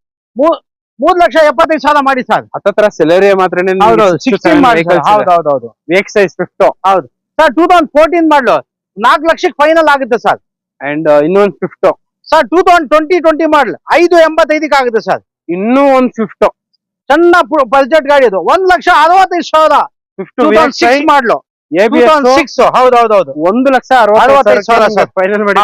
ಮೂರ್ ಲಕ್ಷ ಎಪ್ಪತ್ತೈದು ಸಾವಿರ ಮಾಡಿ ಸರ್ ಹತ್ತತ್ರ ಸೆಲೆರಿ ಮಾತ್ರ ಹೌದು ಸಿಕ್ಸ್ಟೀನ್ ಮಾಡಿ ಸರ್ ಹೌದು ಹೌದು ಹೌದು ಎಕ್ಸ್ ಐ ಸ್ವಿಫ್ಟ್ ಹೌದು. Sir two thousand fourteen model. ನಾಲ್ಕು ಲಕ್ಷಕ್ಕೆ ಫೈನಲ್ ಆಗುತ್ತೆ ಸರ್ ಅಂಡ್ ಇನ್ನೊಂದು fifth sir two thousand twenty twenty model. ಐದು ಎಂಬತ್ತೈದಕ್ಕೆ ಆಗುತ್ತೆ ಸರ್ ಇನ್ನೂ ಒಂದು ಫಿಫ್ಟ್ ಸಣ್ಣ ಬಜೆಟ್ ಗಾಡಿ ಅದು. ಒಂದ್ ಲಕ್ಷ ಅರವತ್ತೈದು ಸಾವಿರ ಮಾಡ್ಲು. ಸಿಕ್ಸ್ ಹೌದು ಹೌದು ಹೌದು. ಒಂದು ಲಕ್ಷ ಅರವತ್ತೈದು ಸಾವಿರ. ಫೈನಲ್ ಮಾಡಿ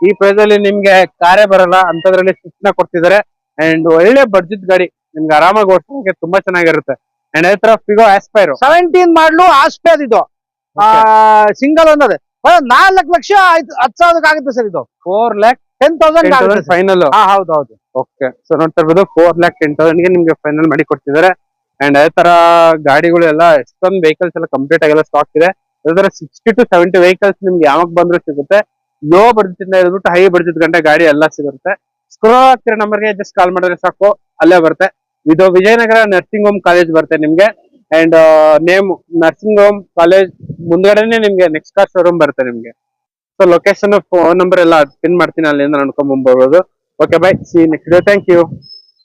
ಈ ಪ್ರೈಸ್ ಅಲ್ಲಿ ನಿಮ್ಗೆ ಕಾರೇ ಬರಲ್ಲ ಅಂತದ್ರಲ್ಲಿ ಸಿಕ್ಸ್ನ ನ ಕೊಡ್ತಿದ್ದಾರೆ. ಅಂಡ್ ಒಳ್ಳೆ ಬಡ್ಜೆಟ್ ಗಾಡಿ ನಿಮ್ಗೆ ಆರಾಮಾಗಿ ಓಡಿಸೋಕೆ ತುಂಬಾ ಚೆನ್ನಾಗಿರುತ್ತೆ. ಅಂಡ್ ಅದೇ ತರ Figo Aspire seventeen model Aspire ಇದು. ಸಿಂಗಲ್ ಅನ್ನೋದು ನಾಲ್ಕು ಲಕ್ಷ ಆಯ್ತು ಹತ್ತು ಸಾವಿರಕ್ಕೆ ಆಗುತ್ತೆ ಸರ್ ಇದು. Four lakh ten thousand final ಹಾ ಹೌದು ಹೌದು. ಓಕೆ ಸೊ ನೋಡ್ತಾ ಇರ್ಬೋದು ಫೋರ್ ಲ್ಯಾಕ್ ಟೆನ್ ತೌಸಂಡ್ಗೆ ನಿಮ್ಗೆ ಫೈನಲ್ ಮಾಡಿ ಕೊಡ್ತಿದ್ದಾರೆ. ಅಂಡ್ ಅದೇ ತರ ಗಾಡಿಗಳು ಎಲ್ಲ ಎಷ್ಟೊಂದು ವೆಹಿಕಲ್ಸ್ ಎಲ್ಲ ಕಂಪ್ಲೀಟ್ ಆಗೆಲ್ಲ ಸ್ಟಾಕ್ ಇದೆ. ಅದೇ ತರ ಸಿಕ್ಸ್ಟಿ ಟು ಸೆವೆಂಟಿ ವೆಹಿಕಲ್ಸ್ ನಿಮ್ಗೆ ಯಾವಾಗ ಬಂದ್ರು ಸಿಗುತ್ತೆ. ಲೋ ಬಡ್ಜೆಟ್ ಇಂದ ಹಿಡಿದ್ಬಿಟ್ಟು ಹೈ ಬಡ್ಜೆಟ್ ಗಂಟೆ ಗಾಡಿ ಎಲ್ಲ ಸಿಗುತ್ತೆ. ಸ್ಕ್ರೋಲ್ ಆಗ್ತಿರೋ ನಂಬರ್ಗೆ ಜಸ್ಟ್ ಕಾಲ್ ಮಾಡಿದ್ರೆ ಸಾಕು, ಅಲ್ಲೇ ಬರುತ್ತೆ. ಇದು ವಿಜಯನಗರ ನರ್ಸಿಂಗ್ ಹೋಮ್ ಕಾಲೇಜ್ ಬರುತ್ತೆ ನಿಮ್ಗೆ. And name nursing home college ಮುಂದ್ಗಡೆನೆ ನಿಮ್ಗೆ ನೆಕ್ಸ್ಟ್ ಕಾರ್ ಶೋರೂಮ್ ಬರುತ್ತೆ ನಿಮ್ಗೆ. ಸೊ ಲೊಕೇಶನ್ ಫೋನ್ ನಂಬರ್ ಎಲ್ಲ ಪಿನ್ ಮಾಡ್ತೀನಿ, ಅಲ್ಲಿಂದ ನೋಡ್ಕೊಂಡ್ ಬರ್ಬೋದು okay bye see next day thank you